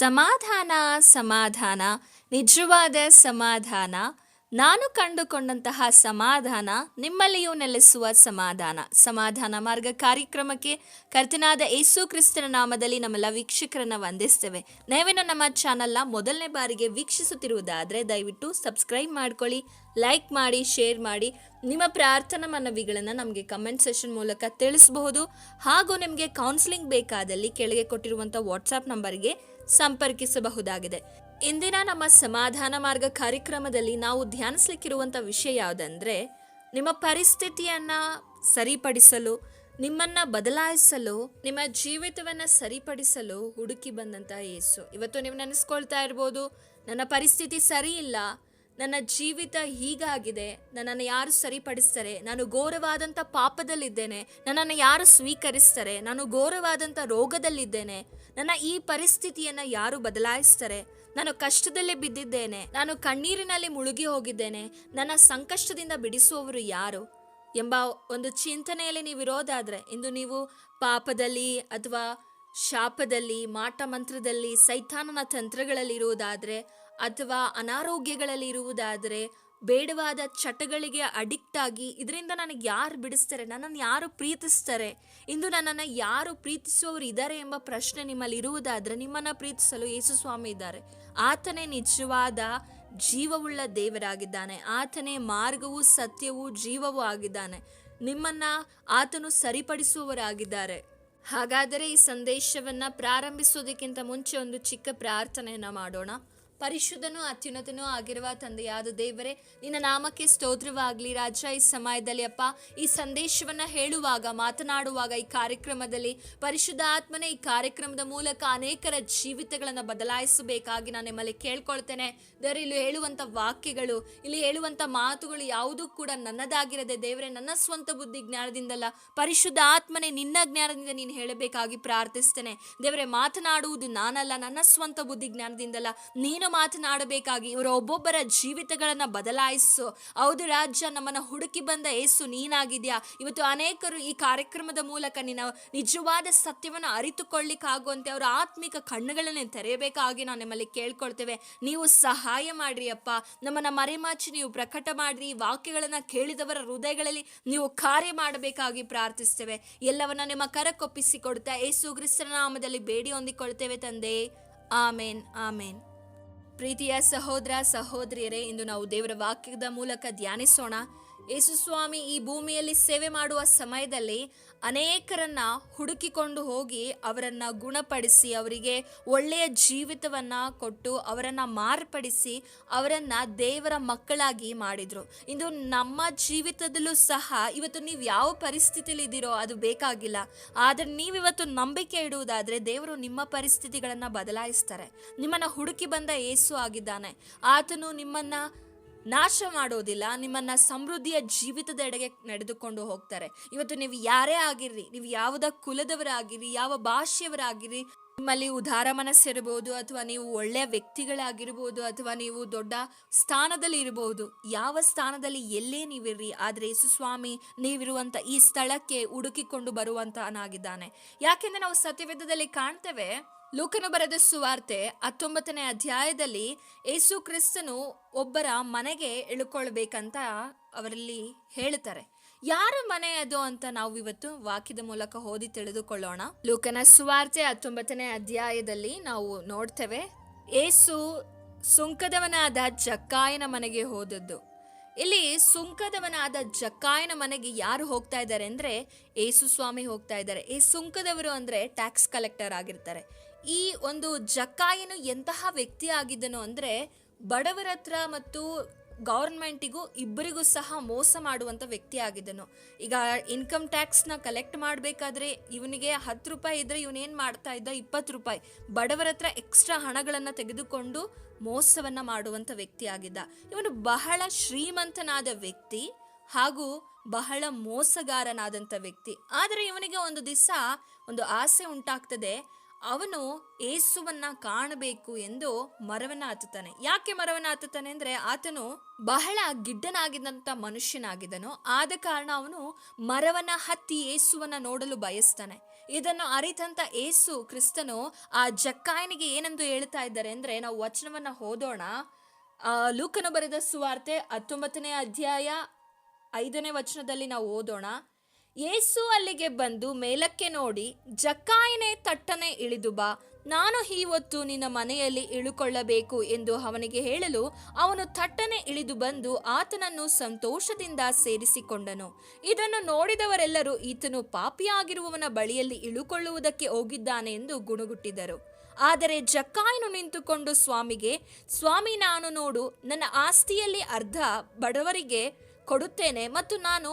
ಸಮಾಧಾನ ಸಮಾಧಾನ, ನಿಜವಾದ ಸಮಾಧಾನ. ನಾನು ಕಂಡುಕೊಂಡಂತಹ ಸಮಾಧಾನ ನಿಮ್ಮಲ್ಲಿಯೂ ನೆಲೆಸುವ ಸಮಾಧಾನ. ಸಮಾಧಾನ ಮಾರ್ಗ ಕಾರ್ಯಕ್ರಮಕ್ಕೆ ಕರ್ತನಾದ ಯೇಸು ಕ್ರಿಸ್ತನ ನಾಮದಲ್ಲಿ ನಮ್ಮೆಲ್ಲ ವೀಕ್ಷಕರನ್ನ ವಂದಿಸ್ತೇವೆ. ನೀವೇನು ನಮ್ಮ ಚಾನಲ್ನ ಮೊದಲನೇ ಬಾರಿಗೆ ವೀಕ್ಷಿಸುತ್ತಿರುವುದಾದರೆ ದಯವಿಟ್ಟು ಸಬ್ಸ್ಕ್ರೈಬ್ ಮಾಡ್ಕೊಳ್ಳಿ, ಲೈಕ್ ಮಾಡಿ, ಶೇರ್ ಮಾಡಿ. ನಿಮ್ಮ ಪ್ರಾರ್ಥನಾ ಮನವಿಗಳನ್ನು ನಮಗೆ ಕಮೆಂಟ್ ಸೆಷನ್ ಮೂಲಕ ತಿಳಿಸಬಹುದು. ಹಾಗೂ ನಿಮಗೆ ಕೌನ್ಸಿಲಿಂಗ್ ಬೇಕಾದಲ್ಲಿ ಕೆಳಗೆ ಕೊಟ್ಟಿರುವಂಥ ವಾಟ್ಸಾಪ್ ನಂಬರ್ಗೆ ಸಂಪರ್ಕಿಸಬಹುದಾಗಿದೆ. ಇಂದಿನ ನಮ್ಮ ಸಮಾಧಾನ ಮಾರ್ಗ ಕಾರ್ಯಕ್ರಮದಲ್ಲಿ ನಾವು ಧ್ಯಾನಿಸ್ಲಿಕ್ಕಿರುವಂಥ ವಿಷಯ ಯಾವುದಂದ್ರೆ, ನಿಮ್ಮ ಪರಿಸ್ಥಿತಿಯನ್ನ ಸರಿಪಡಿಸಲು, ನಿಮ್ಮನ್ನ ಬದಲಾಯಿಸಲು, ನಿಮ್ಮ ಜೀವಿತವನ್ನ ಸರಿಪಡಿಸಲು ಹುಡುಕಿ ಬಂದಂತಹ ಯೇಸು. ಇವತ್ತು ನೀವು ನೆನೆಸ್ಕೊಳ್ತಾ ಇರ್ಬೋದು, ನನ್ನ ಪರಿಸ್ಥಿತಿ ಸರಿ ಇಲ್ಲ ನನ್ನ ಜೀವಿತ ಹೀಗಾಗಿದೆ. ನನ್ನನ್ನು ಯಾರು ಸರಿಪಡಿಸ್ತಾರೆ? ನಾನು ಘೋರವಾದಂಥ ಪಾಪದಲ್ಲಿದ್ದೇನೆ. ನನ್ನನ್ನು ಯಾರು ಸ್ವೀಕರಿಸ್ತಾರೆ? ನಾನು ಘೋರವಾದಂಥ ರೋಗದಲ್ಲಿದ್ದೇನೆ. ನನ್ನ ಈ ಪರಿಸ್ಥಿತಿಯನ್ನು ಯಾರು ಬದಲಾಯಿಸ್ತಾರೆ? ನಾನು ಕಷ್ಟದಲ್ಲೇ ಬಿದ್ದಿದ್ದೇನೆ. ನಾನು ಕಣ್ಣೀರಿನಲ್ಲಿ ಮುಳುಗಿ ಹೋಗಿದ್ದೇನೆ. ನನ್ನ ಸಂಕಷ್ಟದಿಂದ ಬಿಡಿಸುವವರು ಯಾರು? ಎಂಬ ಒಂದು ಚಿಂತನೆಯಲ್ಲಿ ನೀವು ಇರೋದಾದರೆ, ಇಂದು ನೀವು ಪಾಪದಲ್ಲಿ ಅಥವಾ ಶಾಪದಲ್ಲಿ, ಮಾಟ ಮಂತ್ರದಲ್ಲಿ, ಸೈತಾನನ ತಂತ್ರಗಳಲ್ಲಿ ಇರುವುದಾದ್ರೆ ಅಥವಾ ಅನಾರೋಗ್ಯಗಳಲ್ಲಿ ಇರುವುದಾದರೆ ಬೇಡವಾದ ಚಟಗಳಿಗೆ ಅಡಿಕ್ಟ್ ಆಗಿ ಇದರಿಂದ ನನಗೆ ಯಾರು ಬಿಡಿಸ್ತಾರೆ? ನನ್ನನ್ನು ಯಾರು ಪ್ರೀತಿಸ್ತಾರೆ? ಇಂದು ನನ್ನನ್ನು ಯಾರು ಪ್ರೀತಿಸುವವರು ಇದ್ದಾರೆ ಎಂಬ ಪ್ರಶ್ನೆ ನಿಮ್ಮಲ್ಲಿ ಇರುವುದಾದರೆ ನಿಮ್ಮನ್ನು ಪ್ರೀತಿಸಲು ಯೇಸು ಸ್ವಾಮಿ ಇದ್ದಾರೆ. ಆತನೇ ನಿಜವಾದ ಜೀವವುಳ್ಳ ದೇವರಾಗಿದ್ದಾನೆ. ಆತನೇ ಮಾರ್ಗವೂ, ಸತ್ಯವೂ, ಜೀವವೂ ಆಗಿದ್ದಾನೆ. ನಿಮ್ಮನ್ನು ಆತನು ಸರಿಪಡಿಸುವವರಾಗಿದ್ದಾರೆ. ಹಾಗಾದರೆ ಈ ಸಂದೇಶವನ್ನು ಪ್ರಾರಂಭಿಸೋದಕ್ಕಿಂತ ಮುಂಚೆ ಒಂದು ಚಿಕ್ಕ ಪ್ರಾರ್ಥನೆಯನ್ನು ಮಾಡೋಣ. ಪರಿಶುದ್ಧನೂ ಅತ್ಯುನ್ನತನೂ ಆಗಿರುವ ತಂದೆಯಾದ ದೇವರೇ, ನಿನ್ನ ನಾಮಕ್ಕೆ ಸ್ತೋತ್ರವಾಗಲಿ. ರಾಜ, ಈ ಸಮಯದಲ್ಲಿ ಅಪ್ಪ, ಈ ಸಂದೇಶವನ್ನ ಹೇಳುವಾಗ, ಮಾತನಾಡುವಾಗ, ಈ ಕಾರ್ಯಕ್ರಮದಲ್ಲಿ ಪರಿಶುದ್ಧ ಆತ್ಮನೇ ಈ ಕಾರ್ಯಕ್ರಮದ ಮೂಲಕ ಅನೇಕರ ಜೀವಿತಗಳನ್ನು ಬದಲಾಯಿಸಬೇಕಾಗಿ ನಾನು ನಿಮ್ಮಲ್ಲಿ ಕೇಳ್ಕೊಳ್ತೇನೆ. ದೇವರು ಇಲ್ಲಿ ಹೇಳುವಂಥ ವಾಕ್ಯಗಳು, ಇಲ್ಲಿ ಹೇಳುವಂಥ ಮಾತುಗಳು ಯಾವುದೂ ಕೂಡ ನನ್ನದಾಗಿರದೆ ದೇವರೇ, ನನ್ನ ಸ್ವಂತ ಬುದ್ಧಿ ಜ್ಞಾನದಿಂದಲ್ಲ, ಪರಿಶುದ್ಧ ಆತ್ಮನೇ ನಿನ್ನ ಜ್ಞಾನದಿಂದ ನೀನು ಹೇಳಬೇಕಾಗಿ ಪ್ರಾರ್ಥಿಸ್ತೇನೆ. ದೇವರೇ, ಮಾತನಾಡುವುದು ನಾನಲ್ಲ, ನನ್ನ ಸ್ವಂತ ಬುದ್ಧಿ ಜ್ಞಾನದಿಂದಲ್ಲ, ನೀನು ಮಾತನಾಡಬೇಕಾಗಿ, ಇವರ ಒಬ್ಬೊಬ್ಬರ ಜೀವಿತಗಳನ್ನ ಬದಲಾಯಿಸು. ಹೌದು ರಾಜ್ಯ, ನಮ್ಮನ್ನ ಹುಡುಕಿ ಬಂದ ಏಸು ನೀನಾಗಿದ್ಯಾ? ಇವತ್ತು ಅನೇಕರು ಈ ಕಾರ್ಯಕ್ರಮದ ಮೂಲಕ ನಿನ್ನ ನಿಜವಾದ ಸತ್ಯವನ್ನು ಅರಿತುಕೊಳ್ಳಿಕ್ಕಾಗುವಂತೆ ಅವರ ಆತ್ಮಿಕ ಕಣ್ಣುಗಳನ್ನ ತೆರೆಯಬೇಕಾಗಿ ನಾವು ನಿಮ್ಮಲ್ಲಿ ಕೇಳ್ಕೊಳ್ತೇವೆ. ನೀವು ಸಹಾಯ ಮಾಡ್ರಿ ಅಪ್ಪ. ನಮ್ಮನ್ನ ಮರೆಮಾಚಿ, ನೀವು ಪ್ರಕಟ ಮಾಡ್ರಿ. ವಾಕ್ಯಗಳನ್ನ ಕೇಳಿದವರ ಹೃದಯಗಳಲ್ಲಿ ನೀವು ಕಾರ್ಯ ಮಾಡಬೇಕಾಗಿ ಪ್ರಾರ್ಥಿಸ್ತೇವೆ. ಎಲ್ಲವನ್ನ ನಿಮ್ಮ ಕರಕ್ಕೊಪ್ಪಿಸಿ ಕೊಡ್ತಾ ಏಸು ಕ್ರಿಸ್ತನ ನಾಮದಲ್ಲಿ ಬೇಡಿ ಹೊಂದಿಕೊಳ್ತೇವೆ ತಂದೆ. ಆಮೇನ್ ಆಮೇನ್. ಪ್ರೀತಿಯ ಸಹೋದರ ಸಹೋದರಿಯರೇ, ಇಂದು ನಾವು ದೇವರ ವಾಕ್ಯದ ಮೂಲಕ ಧ್ಯಾನಿಸೋಣ. ಯೇಸುಸ್ವಾಮಿ ಈ ಭೂಮಿಯಲ್ಲಿ ಸೇವೆ ಮಾಡುವ ಸಮಯದಲ್ಲಿ ಅನೇಕರನ್ನ ಹುಡುಕಿಕೊಂಡು ಹೋಗಿ ಅವರನ್ನ ಗುಣಪಡಿಸಿ, ಅವರಿಗೆ ಒಳ್ಳೆಯ ಜೀವಿತವನ್ನ ಕೊಟ್ಟು ಅವರನ್ನ ಮಾರ್ಪಡಿಸಿ ಅವರನ್ನ ದೇವರ ಮಕ್ಕಳಾಗಿ ಮಾಡಿದ್ರು. ಇಂದು ನಮ್ಮ ಜೀವಿತದಲ್ಲೂ ಸಹ ಇವತ್ತು ನೀವು ಯಾವ ಪರಿಸ್ಥಿತಿಯಲ್ಲಿ ಇದ್ದೀರೋ ಅದು ಬೇಕಾಗಿಲ್ಲ. ಆದರೆ ನೀವಿವತ್ತು ನಂಬಿಕೆ ಇಡುವುದಾದ್ರೆ ದೇವರು ನಿಮ್ಮ ಪರಿಸ್ಥಿತಿಗಳನ್ನ ಬದಲಾಯಿಸ್ತಾರೆ. ನಿಮ್ಮನ್ನ ಹುಡುಕಿ ಬಂದ ಏಸು ಆಗಿದ್ದಾನೆ. ಆತನು ನಿಮ್ಮನ್ನ ನಾಶ ಮಾಡೋದಿಲ್ಲ, ನಿಮ್ಮನ್ನ ಸಮೃದ್ಧಿಯ ಜೀವಿತದೆಡೆಗೆ ನಡೆದುಕೊಂಡು ಹೋಗ್ತಾರೆ. ಇವತ್ತು ನೀವು ಯಾರೇ ಆಗಿರ್ರಿ ನೀವು ಯಾವುದ ಕುಲದವರಾಗಿರಿ ಯಾವ ಭಾಷೆಯವರಾಗಿರಿ ನಿಮ್ಮಲ್ಲಿ ಉದಾರ ಮನಸ್ಸಿರಬಹುದು ಅಥವಾ ನೀವು ಒಳ್ಳೆಯ ವ್ಯಕ್ತಿಗಳಾಗಿರ್ಬೋದು, ಅಥವಾ ನೀವು ದೊಡ್ಡ ಸ್ಥಾನದಲ್ಲಿ ಇರಬಹುದು ಯಾವ ಸ್ಥಾನದಲ್ಲಿ ಎಲ್ಲೇ ನೀವಿರ್ರಿ, ಆದರೆ ಯೇಸುಸ್ವಾಮಿ ನೀವಿರುವಂಥ ಈ ಸ್ಥಳಕ್ಕೆ ಹುಡುಕಿಕೊಂಡು ಬರುವಂತನಾಗಿದ್ದಾನೆ ಯಾಕೆಂದರೆ ನಾವು ಸತ್ಯವೇದದಲ್ಲಿ ಕಾಣ್ತೇವೆ ಲೂಕನು ಬರೆದ ಸುವಾರ್ತೆ ಹತ್ತೊಂಬತ್ತನೇ ಅಧ್ಯಾಯದಲ್ಲಿ ಏಸು ಕ್ರಿಸ್ತನು ಒಬ್ಬರ ಮನೆಗೆ ಇಳ್ಕೊಳ್ಬೇಕಂತ ಅವರಲ್ಲಿ ಹೇಳ್ತಾರೆ ಯಾರ ಮನೆ ಅದು ಅಂತ ನಾವು ಇವತ್ತು ವಾಕ್ಯದ ಮೂಲಕ ಓದಿ ತಿಳಿದುಕೊಳ್ಳೋಣ. ಲೂಕನ ಸುವಾರ್ತೆ ಹತ್ತೊಂಬತ್ತನೇ ಅಧ್ಯಾಯದಲ್ಲಿ ನಾವು ನೋಡ್ತೇವೆ, ಏಸು ಸುಂಕದವನಾದ ಜಕ್ಕಾಯನ ಮನೆಗೆ ಹೋದದ್ದು. ಇಲ್ಲಿ ಸುಂಕದವನಾದ ಜಕ್ಕಾಯನ ಮನೆಗೆ ಯಾರು ಹೋಗ್ತಾ ಇದ್ದಾರೆ ಅಂದ್ರೆ ಏಸು ಸ್ವಾಮಿ ಹೋಗ್ತಾ ಇದ್ದಾರೆ. ಈ ಸುಂಕದವರು ಅಂದ್ರೆ ಟ್ಯಾಕ್ಸ್ ಕಲೆಕ್ಟರ್ ಆಗಿರ್ತಾರೆ. ಈ ಒಂದು ಜಕ್ಕಾಯನು ಎಂತಹ ವ್ಯಕ್ತಿ ಆಗಿದ್ದನು ಅಂದ್ರೆ ಬಡವರ ಹತ್ರ ಮತ್ತು ಗೌರ್ಮೆಂಟಿಗೂ ಇಬ್ಬರಿಗೂ ಸಹ ಮೋಸ ಮಾಡುವಂಥ ವ್ಯಕ್ತಿ ಆಗಿದ್ದನು. ಈಗ ಇನ್ಕಮ್ ಟ್ಯಾಕ್ಸ್ನ ಕಲೆಕ್ಟ್ ಮಾಡಬೇಕಾದ್ರೆ ಇವನಿಗೆ ಹತ್ತು ರೂಪಾಯಿ ಇದ್ರೆ ಇವನೇನು ಮಾಡ್ತಾ ಇದ್ದ? ಇಪ್ಪತ್ತು ರೂಪಾಯಿ. ಬಡವರ ಹತ್ರ ಎಕ್ಸ್ಟ್ರಾ ಹಣಗಳನ್ನು ತೆಗೆದುಕೊಂಡು ಮೋಸವನ್ನ ಮಾಡುವಂಥ ವ್ಯಕ್ತಿ ಆಗಿದ್ದ. ಇವನು ಬಹಳ ಶ್ರೀಮಂತನಾದ ವ್ಯಕ್ತಿ ಹಾಗೂ ಬಹಳ ಮೋಸಗಾರನಾದಂಥ ವ್ಯಕ್ತಿ. ಆದರೆ ಇವನಿಗೆ ಒಂದು ದಿವಸ ಒಂದು ಆಸೆ ಉಂಟಾಗ್ತದೆ. ಅವನು ಏಸುವನ್ನ ಕಾಣಬೇಕು ಎಂದು ಮರವನ್ನ ಹತ್ತುತ್ತಾನೆ ಯಾಕೆ ಮರವನ್ನ ಹತ್ತುತ್ತಾನೆ ಅಂದ್ರೆ ಆತನು ಬಹಳ ಗಿಡ್ಡನಾಗಿದ್ದಂಥ ಮನುಷ್ಯನಾಗಿದ್ದನು. ಆದ ಕಾರಣ ಅವನು ಮರವನ್ನ ಹತ್ತಿ ಏಸುವನ್ನ ನೋಡಲು ಬಯಸ್ತಾನೆ. ಇದನ್ನು ಅರಿತಂತ ಏಸು ಕ್ರಿಸ್ತನು ಆ ಜಕ್ಕಾಯನಿಗೆ ಏನೆಂದು ಹೇಳ್ತಾ ಇದ್ದಾರೆ ಅಂದ್ರೆ ನಾವು ವಚನವನ್ನ ಓದೋಣ. ಲೂಕನು ಬರೆದ ಸುವಾರ್ತೆ ಹತ್ತೊಂಬತ್ತನೇ ಅಧ್ಯಾಯ ಐದನೇ ವಚನದಲ್ಲಿ ನಾವು ಓದೋಣ. ಯೇಸು ಅಲ್ಲಿಗೆ ಬಂದು ಮೇಲಕ್ಕೆ ನೋಡಿ, ಜಕ್ಕಾಯನೇ ತಟ್ಟನೆ ಇಳಿದು ಬಾ, ನಾನು ಈ ಹೊತ್ತು ನಿನ್ನ ಮನೆಯಲ್ಲಿ ಇಳುಕೊಳ್ಳಬೇಕು ಎಂದು ಅವನಿಗೆ ಹೇಳಲು ಅವನು ತಟ್ಟನೆ ಇಳಿದು ಬಂದು ಆತನನ್ನು ಸಂತೋಷದಿಂದ ಸೇರಿಸಿಕೊಂಡನು. ಇದನ್ನು ನೋಡಿದವರೆಲ್ಲರೂ ಈತನು ಪಾಪಿಯಾಗಿರುವವನ ಬಳಿಯಲ್ಲಿ ಇಳುಕೊಳ್ಳುವುದಕ್ಕೆ ಹೋಗಿದ್ದಾನೆ ಎಂದು ಗುಣಗುಟ್ಟಿದರು. ಆದರೆ ಜಕ್ಕಾಯನು ನಿಂತುಕೊಂಡು ಸ್ವಾಮಿಗೆ, ಸ್ವಾಮಿ, ನಾನು ನೋಡು, ನನ್ನ ಆಸ್ತಿಯಲ್ಲಿ ಅರ್ಧ ಬಡವರಿಗೆ ಕೊಡುತ್ತೇನೆ ಮತ್ತು ನಾನು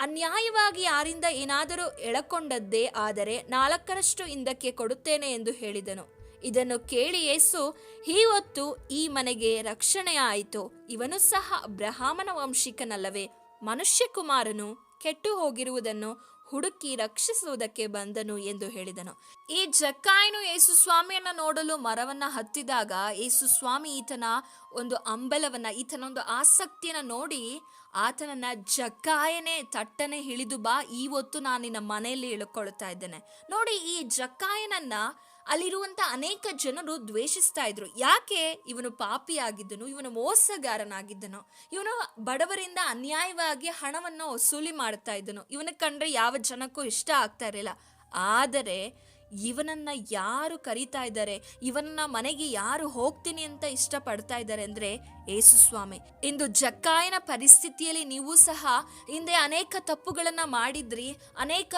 ಅನ್ಯಾಯವಾಗಿ ಯಾರಿಂದ ಏನಾದರೂ ಎಳಕೊಂಡದ್ದೇ ಆದರೆ ನಾಲ್ಕರಷ್ಟು ಹಿಂದಕ್ಕೆ ಕೊಡುತ್ತೇನೆ ಎಂದು ಹೇಳಿದನು. ಇದನ್ನು ಕೇಳಿ ಯೇಸು, ಈ ಹೊತ್ತು ಈ ಮನೆಗೆ ರಕ್ಷಣೆ ಆಯಿತು. ಇವನು ಸಹ ಅಬ್ರಹಾಮನ ವಂಶಿಕನಲ್ಲವೇ. ಮನುಷ್ಯಕುಮಾರನು ಕೆಟ್ಟು ಹೋಗಿರುವುದನ್ನು ಹುಡುಕಿ ರಕ್ಷಿಸುವುದಕ್ಕೆ ಬಂದನು ಎಂದು ಹೇಳಿದನು. ಈ ಜಕ್ಕಾಯನು ಯೇಸು ಸ್ವಾಮಿಯನ್ನ ನೋಡಲು ಮರವನ್ನ ಹತ್ತಿದಾಗ, ಯೇಸು ಸ್ವಾಮಿ ಈತನ ಒಂದು ಅಂಬಲವನ್ನ ಈತನ ಒಂದು ಆಸಕ್ತಿಯನ್ನ ನೋಡಿ ಆತನನ್ನ ಜಕ್ಕಾಯನೇ ತಟ್ಟನೆ ಹಿಳಿದು ಬಾ, ಈ ಹೊತ್ತು ನಾನು ನಿನ್ನ ಮನೆಯಲ್ಲಿ ಇಳ್ಕೊಳ್ತಾ ಇದ್ದೇನೆ. ನೋಡಿ, ಈ ಜಕ್ಕಾಯನನ್ನ ಅಲ್ಲಿರುವಂತ ಅನೇಕ ಜನರು ದ್ವೇಷಿಸ್ತಾ ಇದ್ರು. ಯಾಕೆ? ಇವನು ಪಾಪಿಯಾಗಿದ್ದನು, ಇವನು ಮೋಸಗಾರನಾಗಿದ್ದನು. ಇವನು ಬಡವರಿಂದ ಅನ್ಯಾಯವಾಗಿ ಹಣವನ್ನು ವಸೂಲಿ ಮಾಡ್ತಾ ಇದ್ದನು. ಇವನ ಕಂಡ್ರೆ ಯಾವ ಜನಕ್ಕೂ ಇಷ್ಟ ಆಗ್ತಾ ಇರಲಿಲ್ಲ. ಆದರೆ ಇವನನ್ನ ಯಾರು ಕರೀತಾ ಇದ್ದಾರೆ? ಇವನನ್ನ ಮನೆಗೆ ಯಾರು ಹೋಗ್ತೀನಿ ಅಂತ ಇಷ್ಟಪಡ್ತಾ ಇದ್ದಾರೆ ಅಂದ್ರೆ ಸ್ವಾಮಿ. ಇಂದು ಜಕ್ಕಾಯನ ಪರಿಸ್ಥಿತಿಯಲ್ಲಿ ನೀವು ಸಹ ಹಿಂದೆ ಅನೇಕ ತಪ್ಪುಗಳನ್ನು ಮಾಡಿದ್ರಿ. ಅನೇಕ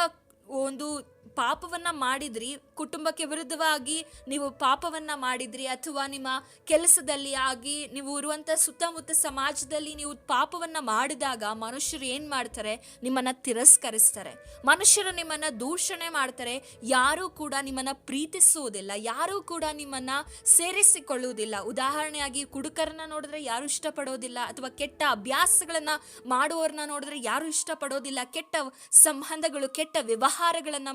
ಒಂದು ಪಾಪವನ್ನ ಮಾಡಿದ್ರಿ, ಕುಟುಂಬಕ್ಕೆ ವಿರುದ್ಧವಾಗಿ ನೀವು ಪಾಪವನ್ನ ಮಾಡಿದ್ರಿ ಅಥವಾ ನಿಮ್ಮ ಕೆಲಸದಲ್ಲಿ ಆಗಿ ನೀವು ಇರುವಂತ ಸುತ್ತಮುತ್ತ ಸಮಾಜದಲ್ಲಿ ನೀವು ಪಾಪವನ್ನ ಮಾಡಿದಾಗ ಮನುಷ್ಯರು ಏನ್ ಮಾಡ್ತಾರೆ? ನಿಮ್ಮನ್ನ ತಿರಸ್ಕರಿಸ್ತಾರೆ. ಮನುಷ್ಯರು ನಿಮ್ಮನ್ನ ದೂಷಣೆ ಮಾಡ್ತಾರೆ. ಯಾರೂ ಕೂಡ ನಿಮ್ಮನ್ನ ಪ್ರೀತಿಸುವುದಿಲ್ಲ. ಯಾರೂ ಕೂಡ ನಿಮ್ಮನ್ನ ಸೇರಿಸಿಕೊಳ್ಳುವುದಿಲ್ಲ. ಉದಾಹರಣೆಯಾಗಿ ಕುಡುಕರನ್ನ ನೋಡಿದ್ರೆ ಯಾರು ಇಷ್ಟಪಡೋದಿಲ್ಲ ಅಥವಾ ಕೆಟ್ಟ ಅಭ್ಯಾಸಗಳನ್ನ ಮಾಡುವವ್ರನ್ನ ನೋಡಿದ್ರೆ ಯಾರು ಇಷ್ಟಪಡೋದಿಲ್ಲ. ಕೆಟ್ಟ ಸಂಬಂಧಗಳು, ಕೆಟ್ಟ ವ್ಯವಹಾರಗಳನ್ನ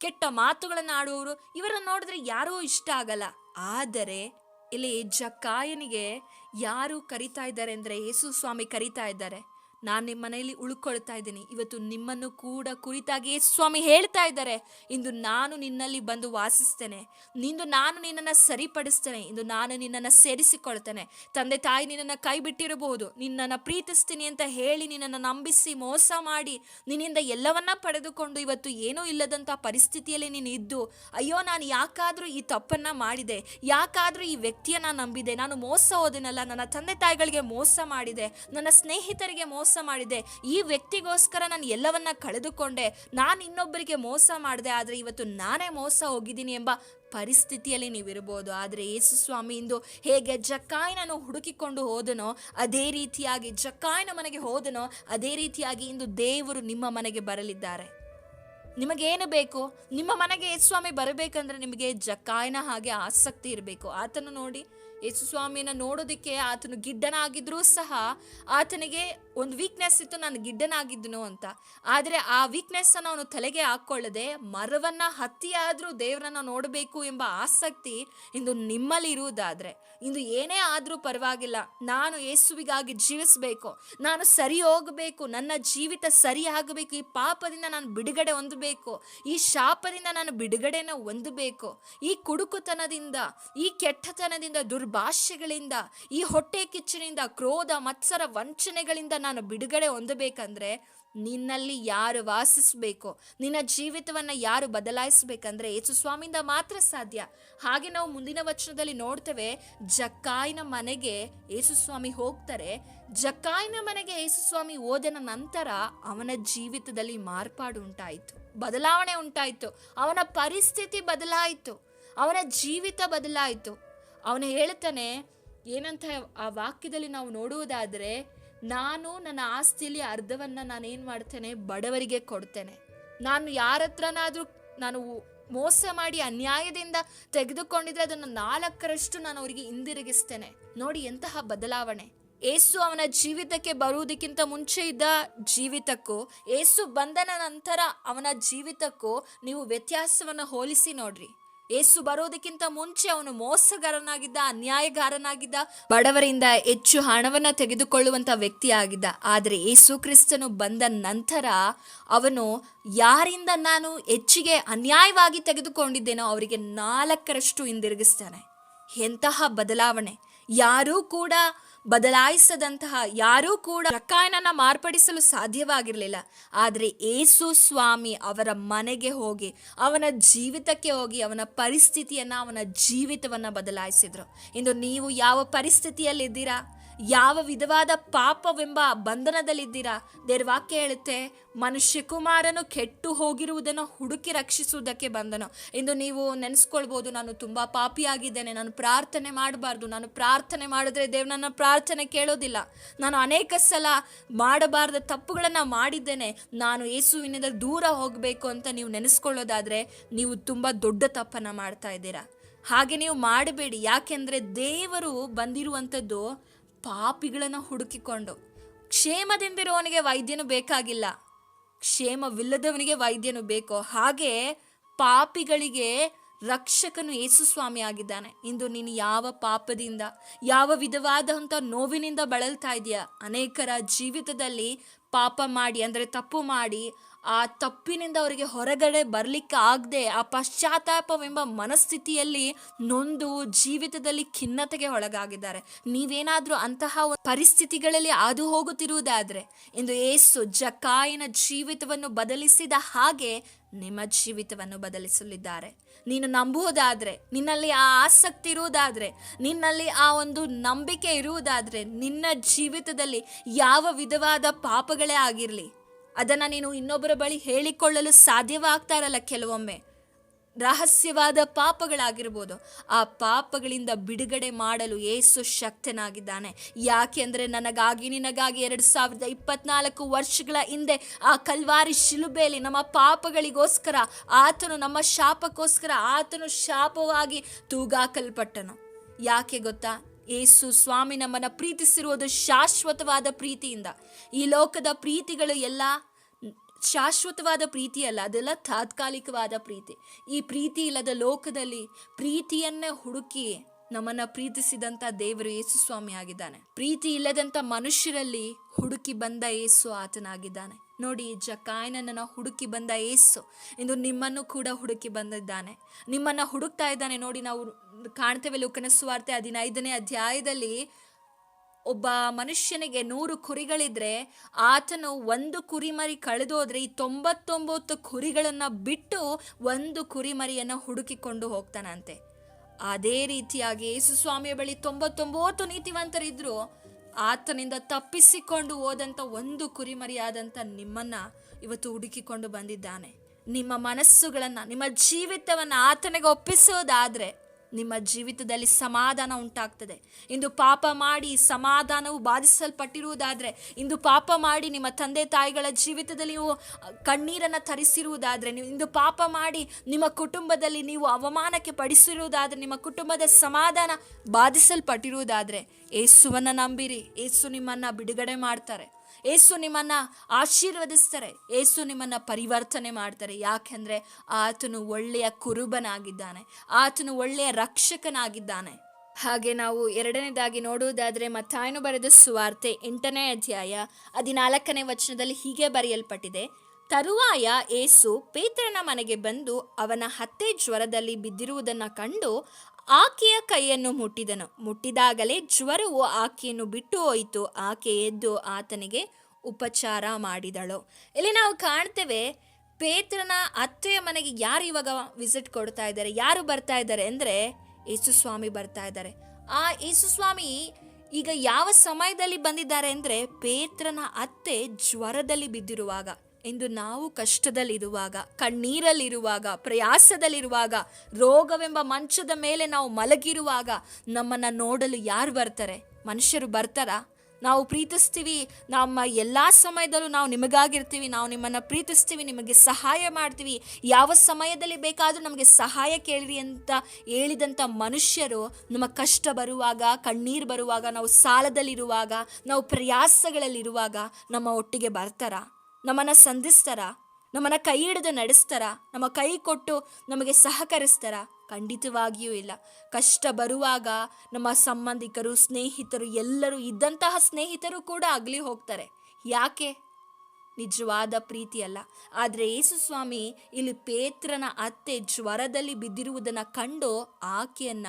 ಕೆಟ್ಟ ಮಾತುಗಳನ್ನು ಆಡುವವರು, ಇವರನ್ನ ನೋಡಿದ್ರೆ ಯಾರೂ ಇಷ್ಟ ಆಗಲ್ಲ. ಆದರೆ ಇಲ್ಲಿ ಜಕ್ಕಾಯನಿಗೆ ಯಾರು ಕರಿತಾ ಇದ್ದಾರೆ ಅಂದರೆ ಯೇಸು ಸ್ವಾಮಿ ಕರಿತಾ ಇದ್ದಾರೆ. ನಾನು ನಿಮ್ಮ ಮನೆಯಲ್ಲಿ ಉಳ್ಕೊಳ್ತಾ ಇದ್ದೀನಿ. ಇವತ್ತು ನಿಮ್ಮನ್ನು ಕೂಡ ಕುರಿತಾಗಿ ಸ್ವಾಮಿ ಹೇಳ್ತಾ ಇದ್ದಾರೆ. ಇಂದು ನಾನು ನಿನ್ನಲ್ಲಿ ಬಂದು ವಾಸಿಸ್ತೇನೆ. ನಿಂದು ನಾನು ನಿನ್ನನ್ನು ಸರಿಪಡಿಸ್ತೇನೆ. ಇಂದು ನಾನು ನಿನ್ನನ್ನು ಸೇರಿಸಿಕೊಳ್ತೇನೆ. ತಂದೆ ತಾಯಿ ನಿನ್ನನ್ನು ಕೈ ಬಿಟ್ಟಿರಬಹುದು. ನಿನ್ನನ್ನು ಪ್ರೀತಿಸ್ತೀನಿ ಅಂತ ಹೇಳಿ ನಿನ್ನನ್ನು ನಂಬಿಸಿ ಮೋಸ ಮಾಡಿ ನಿನ್ನಿಂದ ಎಲ್ಲವನ್ನ ಪಡೆದುಕೊಂಡು ಇವತ್ತು ಏನೂ ಇಲ್ಲದಂಥ ಪರಿಸ್ಥಿತಿಯಲ್ಲಿ ನೀನು ಇದ್ದು, ಅಯ್ಯೋ ನಾನು ಯಾಕಾದರೂ ಈ ತಪ್ಪನ್ನ ಮಾಡಿದೆ. ಯಾಕಾದರೂ ಈ ವ್ಯಕ್ತಿಯನ್ನ ನಂಬಿದೆ. ನಾನು ಮೋಸ ಹೋದೆನಲ್ಲ. ನನ್ನ ತಂದೆ ತಾಯಿಗಳಿಗೆ ಮೋಸ ಮಾಡಿದೆ. ನನ್ನ ಸ್ನೇಹಿತರಿಗೆ ಮೋಸ ಮಾಡಿದೆ. ಈ ವ್ಯಕ್ತಿಗೋಸ್ಕರ ನಾನು ಎಲ್ಲವನ್ನ ಕಳೆದುಕೊಂಡೆ. ನಾನು ಇನ್ನೊಬ್ಬರಿಗೆ ಮೋಸ ಮಾಡಿದೆ, ಆದರೆ ಇವತ್ತು ನಾನೇ ಮೋಸ ಹೋಗಿದ್ದೀನಿ ಎಂಬ ಪರಿಸ್ಥಿತಿಯಲ್ಲಿ ನೀವಿರ್ಬೋದು. ಆದರೆ ಯೇಸು ಸ್ವಾಮಿ ಇಂದು ಹೇಗೆ ಜಕ್ಕಾಯನನ್ನು ಹುಡುಕಿಕೊಂಡು ಹೋದನೋ, ಅದೇ ರೀತಿಯಾಗಿ ಜಕ್ಕಾಯನ ಮನೆಗೆ ಹೋದನೋ, ಅದೇ ರೀತಿಯಾಗಿ ಇಂದು ದೇವರು ನಿಮ್ಮ ಮನೆಗೆ ಬರಲಿದ್ದಾರೆ. ನಿಮಗೇನು ಬೇಕು? ನಿಮ್ಮ ಮನೆಗೆ ಯೇಸು ಸ್ವಾಮಿ ಬರಬೇಕಂದ್ರೆ ನಿಮಗೆ ಜಕ್ಕಾಯನ ಹಾಗೆ ಆಸಕ್ತಿ ಇರಬೇಕು. ಆತನು ನೋಡಿ, ಯೇಸು ಸ್ವಾಮಿನ ನೋಡೋದಕ್ಕೆ ಆತನು ಗಿಡ್ಡನಾಗಿದ್ದರೂ ಸಹ ಆತನಿಗೆ ಒಂದು ವೀಕ್ನೆಸ್ ಇತ್ತು, ನಾನು ಗಿಡ್ಡನಾಗಿದ್ದನು ಅಂತ. ಆದರೆ ಆ ವೀಕ್ನೆಸ್ಸನ್ನು ಅವನು ತಲೆಗೆ ಹಾಕೊಳ್ಳದೆ ಮರವನ್ನು ಹತ್ತಿಯಾದರೂ ದೇವರನ್ನ ನೋಡಬೇಕು ಎಂಬ ಆಸಕ್ತಿ ಇಂದು ನಿಮ್ಮಲ್ಲಿ ಇರುವುದಾದ್ರೆ, ಇಂದು ಏನೇ ಆದರೂ ಪರವಾಗಿಲ್ಲ, ನಾನು ಯೇಸುವಿಗಾಗಿ ಜೀವಿಸಬೇಕು, ನಾನು ಸರಿ ಹೋಗಬೇಕು, ನನ್ನ ಜೀವಿತ ಸರಿ ಆಗಬೇಕು, ಈ ಪಾಪದಿಂದ ನಾನು ಬಿಡುಗಡೆ ಹೊಂದಬೇಕು, ಈ ಶಾಪದಿಂದ ನಾನು ಬಿಡುಗಡೆನ ಹೊಂದಬೇಕು, ಈ ಕುಡುಕುತನದಿಂದ, ಈ ಕೆಟ್ಟತನದಿಂದ ದುರ್ಭಾಷೆಗಳಿಂದ ಈ ಹೊಟ್ಟೆ ಕಿಚ್ಚಿನಿಂದ ಕ್ರೋಧ, ಮತ್ಸರ, ವಂಚನೆಗಳಿಂದ ನಾನು ಬಿಡುಗಡೆ ಹೊಂದಬೇಕಂದ್ರೆ ನಿನ್ನಲ್ಲಿ ಯಾರು ವಾಸಿಸಬೇಕು? ನಿನ್ನ ಜೀವಿತವನ್ನ ಯಾರು ಬದಲಾಯಿಸಬೇಕಂದ್ರೆ ಯೇಸು ಸ್ವಾಮಿಯಿಂದ ಮಾತ್ರ ಸಾಧ್ಯ. ಹಾಗೆ ನಾವು ಮುಂದಿನ ವಚನದಲ್ಲಿ ನೋಡ್ತೇವೆ, ಜಕ್ಕಾಯಿನ ಮನೆಗೆ ಯೇಸು ಸ್ವಾಮಿ ಹೋಗ್ತಾರೆ. ಜಕ್ಕಾಯಿನ ಮನೆಗೆ ಯೇಸು ಸ್ವಾಮಿ ಓದಿನ ನಂತರ ಅವನ ಜೀವಿತದಲ್ಲಿ ಮಾರ್ಪಾಡು ಉಂಟಾಯಿತು, ಬದಲಾವಣೆ ಉಂಟಾಯಿತು. ಅವನ ಪರಿಸ್ಥಿತಿ ಬದಲಾಯಿತು, ಅವನ ಜೀವಿತ ಬದಲಾಯಿತು. ಅವನು ಹೇಳ್ತಾನೆ, ಏನಂತ ಆ ವಾಕ್ಯದಲ್ಲಿ ನಾವು ನೋಡುವುದಾದರೆ ನಾನು ನನ್ನ ಆಸ್ತಿಲಿ ಅರ್ಧವನ್ನ ನಾನೇನು ಮಾಡ್ತೇನೆ? ಬಡವರಿಗೆ ಕೊಡ್ತೇನೆ. ನಾನು ಯಾರ ಹತ್ರನಾದ್ರೂ ನಾನು ಮೋಸ ಮಾಡಿ ಅನ್ಯಾಯದಿಂದ ತೆಗೆದುಕೊಂಡಿದ್ರೆ ಅದನ್ನು ನಾಲ್ಕರಷ್ಟು ನಾನು ಅವರಿಗೆ ಹಿಂದಿರುಗಿಸ್ತೇನೆ. ನೋಡಿ ಎಂತಹ ಬದಲಾವಣೆ. ಏಸು ಅವನ ಜೀವಿತಕ್ಕೆ ಬರುವುದಕ್ಕಿಂತ ಮುಂಚೆ ಇದ್ದ ಜೀವಿತಕ್ಕೂ, ಏಸು ಬಂದನ ನಂತರ ಅವನ ಜೀವಿತಕ್ಕೂ ನೀವು ವ್ಯತ್ಯಾಸವನ್ನು ಹೋಲಿಸಿ ನೋಡ್ರಿ. ಏಸು ಬರೋದಕ್ಕಿಂತ ಮುಂಚೆ ಅವನು ಮೋಸಗಾರನಾಗಿದ್ದ, ಅನ್ಯಾಯಗಾರನಾಗಿದ್ದ, ಬಡವರಿಂದ ಹೆಚ್ಚು ಹಣವನ್ನು ತೆಗೆದುಕೊಳ್ಳುವಂತ ವ್ಯಕ್ತಿಯಾಗಿದ್ದ. ಆದರೆ ಏಸು ಕ್ರಿಸ್ತನು ಬಂದ ನಂತರ ಅವನು ಯಾರಿಂದ ನಾನು ಹೆಚ್ಚಿಗೆ ಅನ್ಯಾಯವಾಗಿ ತೆಗೆದುಕೊಂಡಿದ್ದೇನೋ ಅವರಿಗೆ ನಾಲ್ಕರಷ್ಟು ಹಿಂದಿರುಗಿಸ್ತಾನೆ. ಎಂತಹ ಬದಲಾವಣೆ. ಯಾರೂ ಕೂಡ ಬದಲಾಯಿಸದಂತಹ ಯಾರೂ ಕೂಡ ರಕಾಯನನ್ನ ಮಾರ್ಪಡಿಸಲು ಸಾಧ್ಯವಾಗಿರಲಿಲ್ಲ. ಆದರೆ ಏಸು ಸ್ವಾಮಿ ಅವರ ಮನೆಗೆ ಹೋಗಿ, ಅವನ ಜೀವಿತಕ್ಕೆ ಹೋಗಿ, ಅವನ ಪರಿಸ್ಥಿತಿಯನ್ನ, ಅವನ ಜೀವಿತವನ್ನ ಬದಲಾಯಿಸಿದ್ರು. ಇಂದು ನೀವು ಯಾವ ಪರಿಸ್ಥಿತಿಯಲ್ಲಿದ್ದೀರಾ? ಯಾವ ವಿಧವಾದ ಪಾಪವೆಂಬ ಬಂಧನದಲ್ಲಿದ್ದೀರಾ? ದೇವ್ರ ವಾಕ್ಯ ಹೇಳುತ್ತೆ, ಮನುಷ್ಯಕುಮಾರನು ಕೆಟ್ಟು ಹೋಗಿರುವುದನ್ನು ಹುಡುಕಿ ರಕ್ಷಿಸುವುದಕ್ಕೆ ಬಂದನು. ಇಂದು ನೀವು ನೆನೆಸ್ಕೊಳ್ಬೋದು, ನಾನು ತುಂಬ ಪಾಪಿಯಾಗಿದ್ದೇನೆ, ನಾನು ಪ್ರಾರ್ಥನೆ ಮಾಡಬಾರ್ದು, ನಾನು ಪ್ರಾರ್ಥನೆ ಮಾಡಿದ್ರೆ ದೇವ್ ನನ್ನ ಪ್ರಾರ್ಥನೆ ಕೇಳೋದಿಲ್ಲ. ನಾನು ಅನೇಕ ಸಲ ಮಾಡಬಾರ್ದ ತಪ್ಪುಗಳನ್ನು ಮಾಡಿದ್ದೇನೆ, ನಾನು ಯೇಸುವಿನಿಂದ ದೂರ ಹೋಗಬೇಕು ಅಂತ ನೀವು ನೆನೆಸ್ಕೊಳ್ಳೋದಾದರೆ ನೀವು ತುಂಬ ದೊಡ್ಡ ತಪ್ಪನ್ನು ಮಾಡ್ತಾ ಇದ್ದೀರಾ. ಹಾಗೆ ನೀವು ಮಾಡಬೇಡಿ, ಯಾಕೆಂದರೆ ದೇವರು ಬಂದಿರುವಂಥದ್ದು ಪಾಪಿಗಳನ್ನು ಹುಡುಕಿಕೊಂಡು ಕ್ಷೇಮದಿಂದಿರುವವನಿಗೆ ವೈದ್ಯನು ಬೇಕಾಗಿಲ್ಲ. ಕ್ಷೇಮವಿಲ್ಲದವನಿಗೆ ವೈದ್ಯನು ಬೇಕು? ಹಾಗೆ ಪಾಪಿಗಳಿಗೆ ರಕ್ಷಕನು ಯೇಸು ಸ್ವಾಮಿ ಆಗಿದ್ದಾನೆ ಇಂದು ನೀನು ಯಾವ ಪಾಪದಿಂದ, ಯಾವ ವಿಧವಾದಂಥ ನೋವಿನಿಂದ ಬಳಲ್ತಾ ಇದೆಯಾ? ಅನೇಕರ ಜೀವಿತದಲ್ಲಿ ಪಾಪ ಮಾಡಿ, ಅಂದರೆ ತಪ್ಪು ಮಾಡಿ ಆ ತಪ್ಪಿನಿಂದ ಅವರಿಗೆ ಹೊರಗಡೆ ಬರಲಿಕ್ಕೆ ಆಗದೆ, ಆ ಪಶ್ಚಾತ್ತಾಪವೆಂಬ ಮನಸ್ಥಿತಿಯಲ್ಲಿ ನೊಂದು ಜೀವಿತದಲ್ಲಿ ಖಿನ್ನತೆಗೆ ಒಳಗಾಗಿದ್ದಾರೆ. ನೀವೇನಾದರೂ ಅಂತಹ ಪರಿಸ್ಥಿತಿಗಳಲ್ಲಿ ಅದು ಹೋಗುತ್ತಿರುವುದಾದರೆ, ಇಂದು ಏಸು ಜಕಾಯಿನ ಜೀವಿತವನ್ನು ಬದಲಿಸಿದ ಹಾಗೆ ನಿಮ್ಮ ಜೀವಿತವನ್ನು ಬದಲಿಸಲಿದ್ದಾರೆ. ನೀನು ನಂಬುವುದಾದರೆ, ನಿನ್ನಲ್ಲಿ ಆ ಆಸಕ್ತಿ ಇರುವುದಾದರೆ, ನಿನ್ನಲ್ಲಿ ಆ ಒಂದು ನಂಬಿಕೆ ಇರುವುದಾದರೆ, ನಿನ್ನ ಜೀವಿತದಲ್ಲಿ ಯಾವ ವಿಧವಾದ ಪಾಪಗಳೇ ಆಗಿರಲಿ ಅದನ್ನು ನೀನು ಇನ್ನೊಬ್ಬರ ಬಳಿ ಹೇಳಿಕೊಳ್ಳಲು ಸಾಧ್ಯವಾಗ್ತಾ ಇರಲ್ಲ ಕೆಲವೊಮ್ಮೆ. ರಹಸ್ಯವಾದ ಪಾಪಗಳಾಗಿರ್ಬೋದು. ಆ ಪಾಪಗಳಿಂದ ಬಿಡುಗಡೆ ಮಾಡಲು ಏಸು ಶಕ್ತನಾಗಿದ್ದಾನೆ. ಯಾಕೆಂದರೆ ನನಗಾಗಿ ನಿನಗಾಗಿ ಎರಡು ಸಾವಿರದ ಇಪ್ಪತ್ನಾಲ್ಕು ವರ್ಷಗಳ ಹಿಂದೆ ಆ ಕಲ್ವಾರಿ ಶಿಲುಬೆಯಲ್ಲಿ ನಮ್ಮ ಪಾಪಗಳಿಗೋಸ್ಕರ, ಆತನು ನಮ್ಮ ಶಾಪಕ್ಕೋಸ್ಕರ ಆತನು ಶಾಪವಾಗಿ ತೂಗಾಕಲ್ಪಟ್ಟನು. ಯಾಕೆ ಗೊತ್ತಾ? ಏಸು ಸ್ವಾಮಿ ನಮ್ಮನ್ನು ಪ್ರೀತಿಸಿರುವುದು ಶಾಶ್ವತವಾದ ಪ್ರೀತಿಯಿಂದ. ಈ ಲೋಕದ ಪ್ರೀತಿಗಳು ಎಲ್ಲ ಶಾಶ್ವತವಾದ ಪ್ರೀತಿ ಅಲ್ಲ ಅದೆಲ್ಲ ತಾತ್ಕಾಲಿಕವಾದ ಪ್ರೀತಿ. ಈ ಪ್ರೀತಿ ಇಲ್ಲದ ಲೋಕದಲ್ಲಿ ಪ್ರೀತಿಯನ್ನೇ ಹುಡುಕಿ ನಮ್ಮನ್ನ ಪ್ರೀತಿಸಿದಂತ ದೇವರು ಯೇಸು ಸ್ವಾಮಿ ಆಗಿದ್ದಾನೆ. ಪ್ರೀತಿ ಇಲ್ಲದಂತ ಮನುಷ್ಯರಲ್ಲಿ ಹುಡುಕಿ ಬಂದ ಏಸು ಆತನಾಗಿದ್ದಾನೆ. ನೋಡಿ, ಜಕಾಯನನ್ನ ಹುಡುಕಿ ಬಂದ ಏಸು ಇಂದು ನಿಮ್ಮನ್ನು ಕೂಡ ಹುಡುಕಿ ಬಂದಿದ್ದಾನೆ. ನಿಮ್ಮನ್ನ ಹುಡುಕ್ತಾ ಇದ್ದಾನೆ. ನೋಡಿ, ನಾವು ಕಾಣ್ತೇವೆ ಲೋಕನ ಸುವಾರ್ತೆ ಹದಿನೈದನೇ ಅಧ್ಯಾಯದಲ್ಲಿ ಒಬ್ಬ ಮನುಷ್ಯನಿಗೆ ನೂರು ಕುರಿಗಳಿದ್ರೆ ಆತನು ಒಂದು ಕುರಿಮರಿ ಕಳೆದೋದ್ರೆ ಈ ತೊಂಬತ್ತೊಂಬತ್ತು ಕುರಿಗಳನ್ನು ಬಿಟ್ಟು ಒಂದು ಕುರಿಮರಿಯನ್ನು ಹುಡುಕಿಕೊಂಡು ಹೋಗ್ತಾನಂತೆ. ಅದೇ ರೀತಿಯಾಗಿ ಯೇಸು ಸ್ವಾಮಿಯ ಬಳಿ ತೊಂಬತ್ತೊಂಬತ್ತು ನೀತಿವಂತರಿದ್ರು. ಆತನಿಂದ ತಪ್ಪಿಸಿಕೊಂಡು ಹೋದಂಥ ಒಂದು ಕುರಿಮರಿಯಾದಂಥ ನಿಮ್ಮನ್ನ ಇವತ್ತು ಹುಡುಕಿಕೊಂಡು ಬಂದಿದ್ದಾನೆ. ನಿಮ್ಮ ಮನಸ್ಸುಗಳನ್ನು, ನಿಮ್ಮ ಜೀವಿತವನ್ನು ಆತನಿಗೆ ಒಪ್ಪಿಸೋದಾದ್ರೆ ನಿಮ್ಮ ಜೀವಿತದಲ್ಲಿ ಸಮಾಧಾನ ಉಂಟಾಗ್ತದೆ. ಇಂದು ಪಾಪ ಮಾಡಿ ಸಮಾಧಾನವು ಬಾಧಿಸಲ್ಪಟ್ಟಿರುವುದಾದರೆ, ಇಂದು ಪಾಪ ಮಾಡಿ ನಿಮ್ಮ ತಂದೆ ತಾಯಿಗಳ ಜೀವಿತದಲ್ಲಿ ನೀವು ಕಣ್ಣೀರನ್ನು ತರಿಸಿರುವುದಾದರೆ, ನೀವು, ಇಂದು ಪಾಪ ಮಾಡಿ ನಿಮ್ಮ ಕುಟುಂಬದಲ್ಲಿ ನೀವು ಅವಮಾನಕ್ಕೆ ಪಡಿಸಿರುವುದಾದರೆ, ನಿಮ್ಮ ಕುಟುಂಬದ ಸಮಾಧಾನ ಬಾಧಿಸಲ್ಪಟ್ಟಿರುವುದಾದರೆ, ಏಸುವನ್ನು ನಂಬಿರಿ. ಏಸು ನಿಮ್ಮನ್ನು ಬಿಡುಗಡೆ ಮಾಡ್ತಾರೆ. ಏಸು ನಿಮ್ಮನ್ನ ಆಶೀರ್ವದಿಸ್ತಾರೆ. ಏಸು ನಿಮ್ಮನ್ನ ಪರಿವರ್ತನೆ ಮಾಡ್ತಾರೆ. ಯಾಕೆಂದ್ರೆ ಆತನು ಒಳ್ಳೆಯ ಕುರುಬನಾಗಿದ್ದಾನೆ. ಆತನು ಒಳ್ಳೆಯ ರಕ್ಷಕನಾಗಿದ್ದಾನೆ. ಹಾಗೆ ನಾವು ಎರಡನೇದಾಗಿ ನೋಡುವುದಾದ್ರೆ ಮತ್ತಾಯನು ಬರೆದ ಸುವಾರ್ತೆ ಎಂಟನೇ ಅಧ್ಯಾಯ ಹದಿನಾಲ್ಕನೇ ವಚನದಲ್ಲಿ ಹೀಗೆ ಬರೆಯಲ್ಪಟ್ಟಿದೆ. ತರುವಾಯ ಏಸು ಪೇತ್ರನ ಮನೆಗೆ ಬಂದು ಅವನ ಹತ್ತೆ ಜ್ವರದಲ್ಲಿ ಬಿದ್ದಿರುವುದನ್ನು ಕಂಡು ಆಕೆಯ ಕೈಯನ್ನು ಮುಟ್ಟಿದನು. ಮುಟ್ಟಿದಾಗಲೇ ಜ್ವರವು ಆಕೆಯನ್ನು ಬಿಟ್ಟು ಹೋಯಿತು. ಆಕೆ ಎದ್ದು ಆತನಿಗೆ ಉಪಚಾರ ಮಾಡಿದಳು. ಇಲ್ಲಿ ನಾವು ಕಾಣ್ತೇವೆ, ಪೇತ್ರನ ಅತ್ತೆಯ ಮನೆಗೆ ಯಾರು ಇವಾಗ ವಿಸಿಟ್ ಕೊಡ್ತಾ ಇದ್ದಾರೆ? ಯಾರು ಬರ್ತಾ ಇದ್ದಾರೆ ಅಂದರೆ ಯೇಸುಸ್ವಾಮಿ ಬರ್ತಾ ಇದ್ದಾರೆ. ಆ ಯೇಸುಸ್ವಾಮಿ ಈಗ ಯಾವ ಸಮಯದಲ್ಲಿ ಬಂದಿದ್ದಾರೆ ಅಂದರೆ ಪೇತ್ರನ ಅತ್ತೆ ಜ್ವರದಲ್ಲಿ ಬಿದ್ದಿರುವಾಗ. ಇಂದು ನಾವು ಕಷ್ಟದಲ್ಲಿರುವಾಗ, ಕಣ್ಣೀರಲ್ಲಿರುವಾಗ, ಪ್ರಯಾಸದಲ್ಲಿರುವಾಗ, ರೋಗವೆಂಬ ಮಂಚದ ಮೇಲೆ ನಾವು ಮಲಗಿರುವಾಗ ನಮ್ಮನ್ನು ನೋಡಲು ಯಾರು ಬರ್ತಾರೆ? ಮನುಷ್ಯರು ಬರ್ತಾರಾ? ನಾವು ಪ್ರೀತಿಸ್ತೀವಿ, ನಮ್ಮ ಎಲ್ಲ ಸಮಯದಲ್ಲೂ ನಾವು ನಿಮಗಾಗಿರ್ತೀವಿ, ನಾವು ನಿಮ್ಮನ್ನು ಪ್ರೀತಿಸ್ತೀವಿ, ನಿಮಗೆ ಸಹಾಯ ಮಾಡ್ತೀವಿ. ಯಾವ ಸಮಯದಲ್ಲಿ ಬೇಕಾದರೂ ನಮಗೆ ಸಹಾಯ ಕೇಳಿರಿ ಅಂತ ಹೇಳಿದಂಥ ಮನುಷ್ಯರು ನಮ್ಮ ಕಷ್ಟ ಬರುವಾಗ, ಕಣ್ಣೀರು ಬರುವಾಗ, ನಾವು ಸಾಲದಲ್ಲಿರುವಾಗ, ನಾವು ಪ್ರಯಾಸಗಳಲ್ಲಿರುವಾಗ ನಮ್ಮ ಒಟ್ಟಿಗೆ ಬರ್ತಾರಾ? ನಮ್ಮನ್ನು ಸಂಧಿಸ್ತಾರ, ನಮ್ಮನ್ನು ಕೈ ಹಿಡಿದು ನಡೆಸ್ತಾರ, ನಮ್ಮ ಕೈ ಕೊಟ್ಟು ನಮಗೆ ಸಹಕರಿಸ್ತಾರ. ಖಂಡಿತವಾಗಿಯೂ ಇಲ್ಲ. ಕಷ್ಟ ಬರುವಾಗ ನಮ್ಮ ಸಂಬಂಧಿಕರು, ಸ್ನೇಹಿತರು, ಎಲ್ಲರೂ ಇದ್ದಂತಹ ಸ್ನೇಹಿತರು ಕೂಡ ಅಗಲಿ ಹೋಗ್ತಾರೆ. ಯಾಕೆ? ನಿಜವಾದ ಪ್ರೀತಿ ಅಲ್ಲ ಆದರೆ ಯೇಸುಸ್ವಾಮಿ ಇಲ್ಲಿ ಪೇತ್ರನ ಅತ್ತೆ ಜ್ವರದಲ್ಲಿ ಬಿದ್ದಿರುವುದನ್ನು ಕಂಡು ಆಕೆಯನ್ನ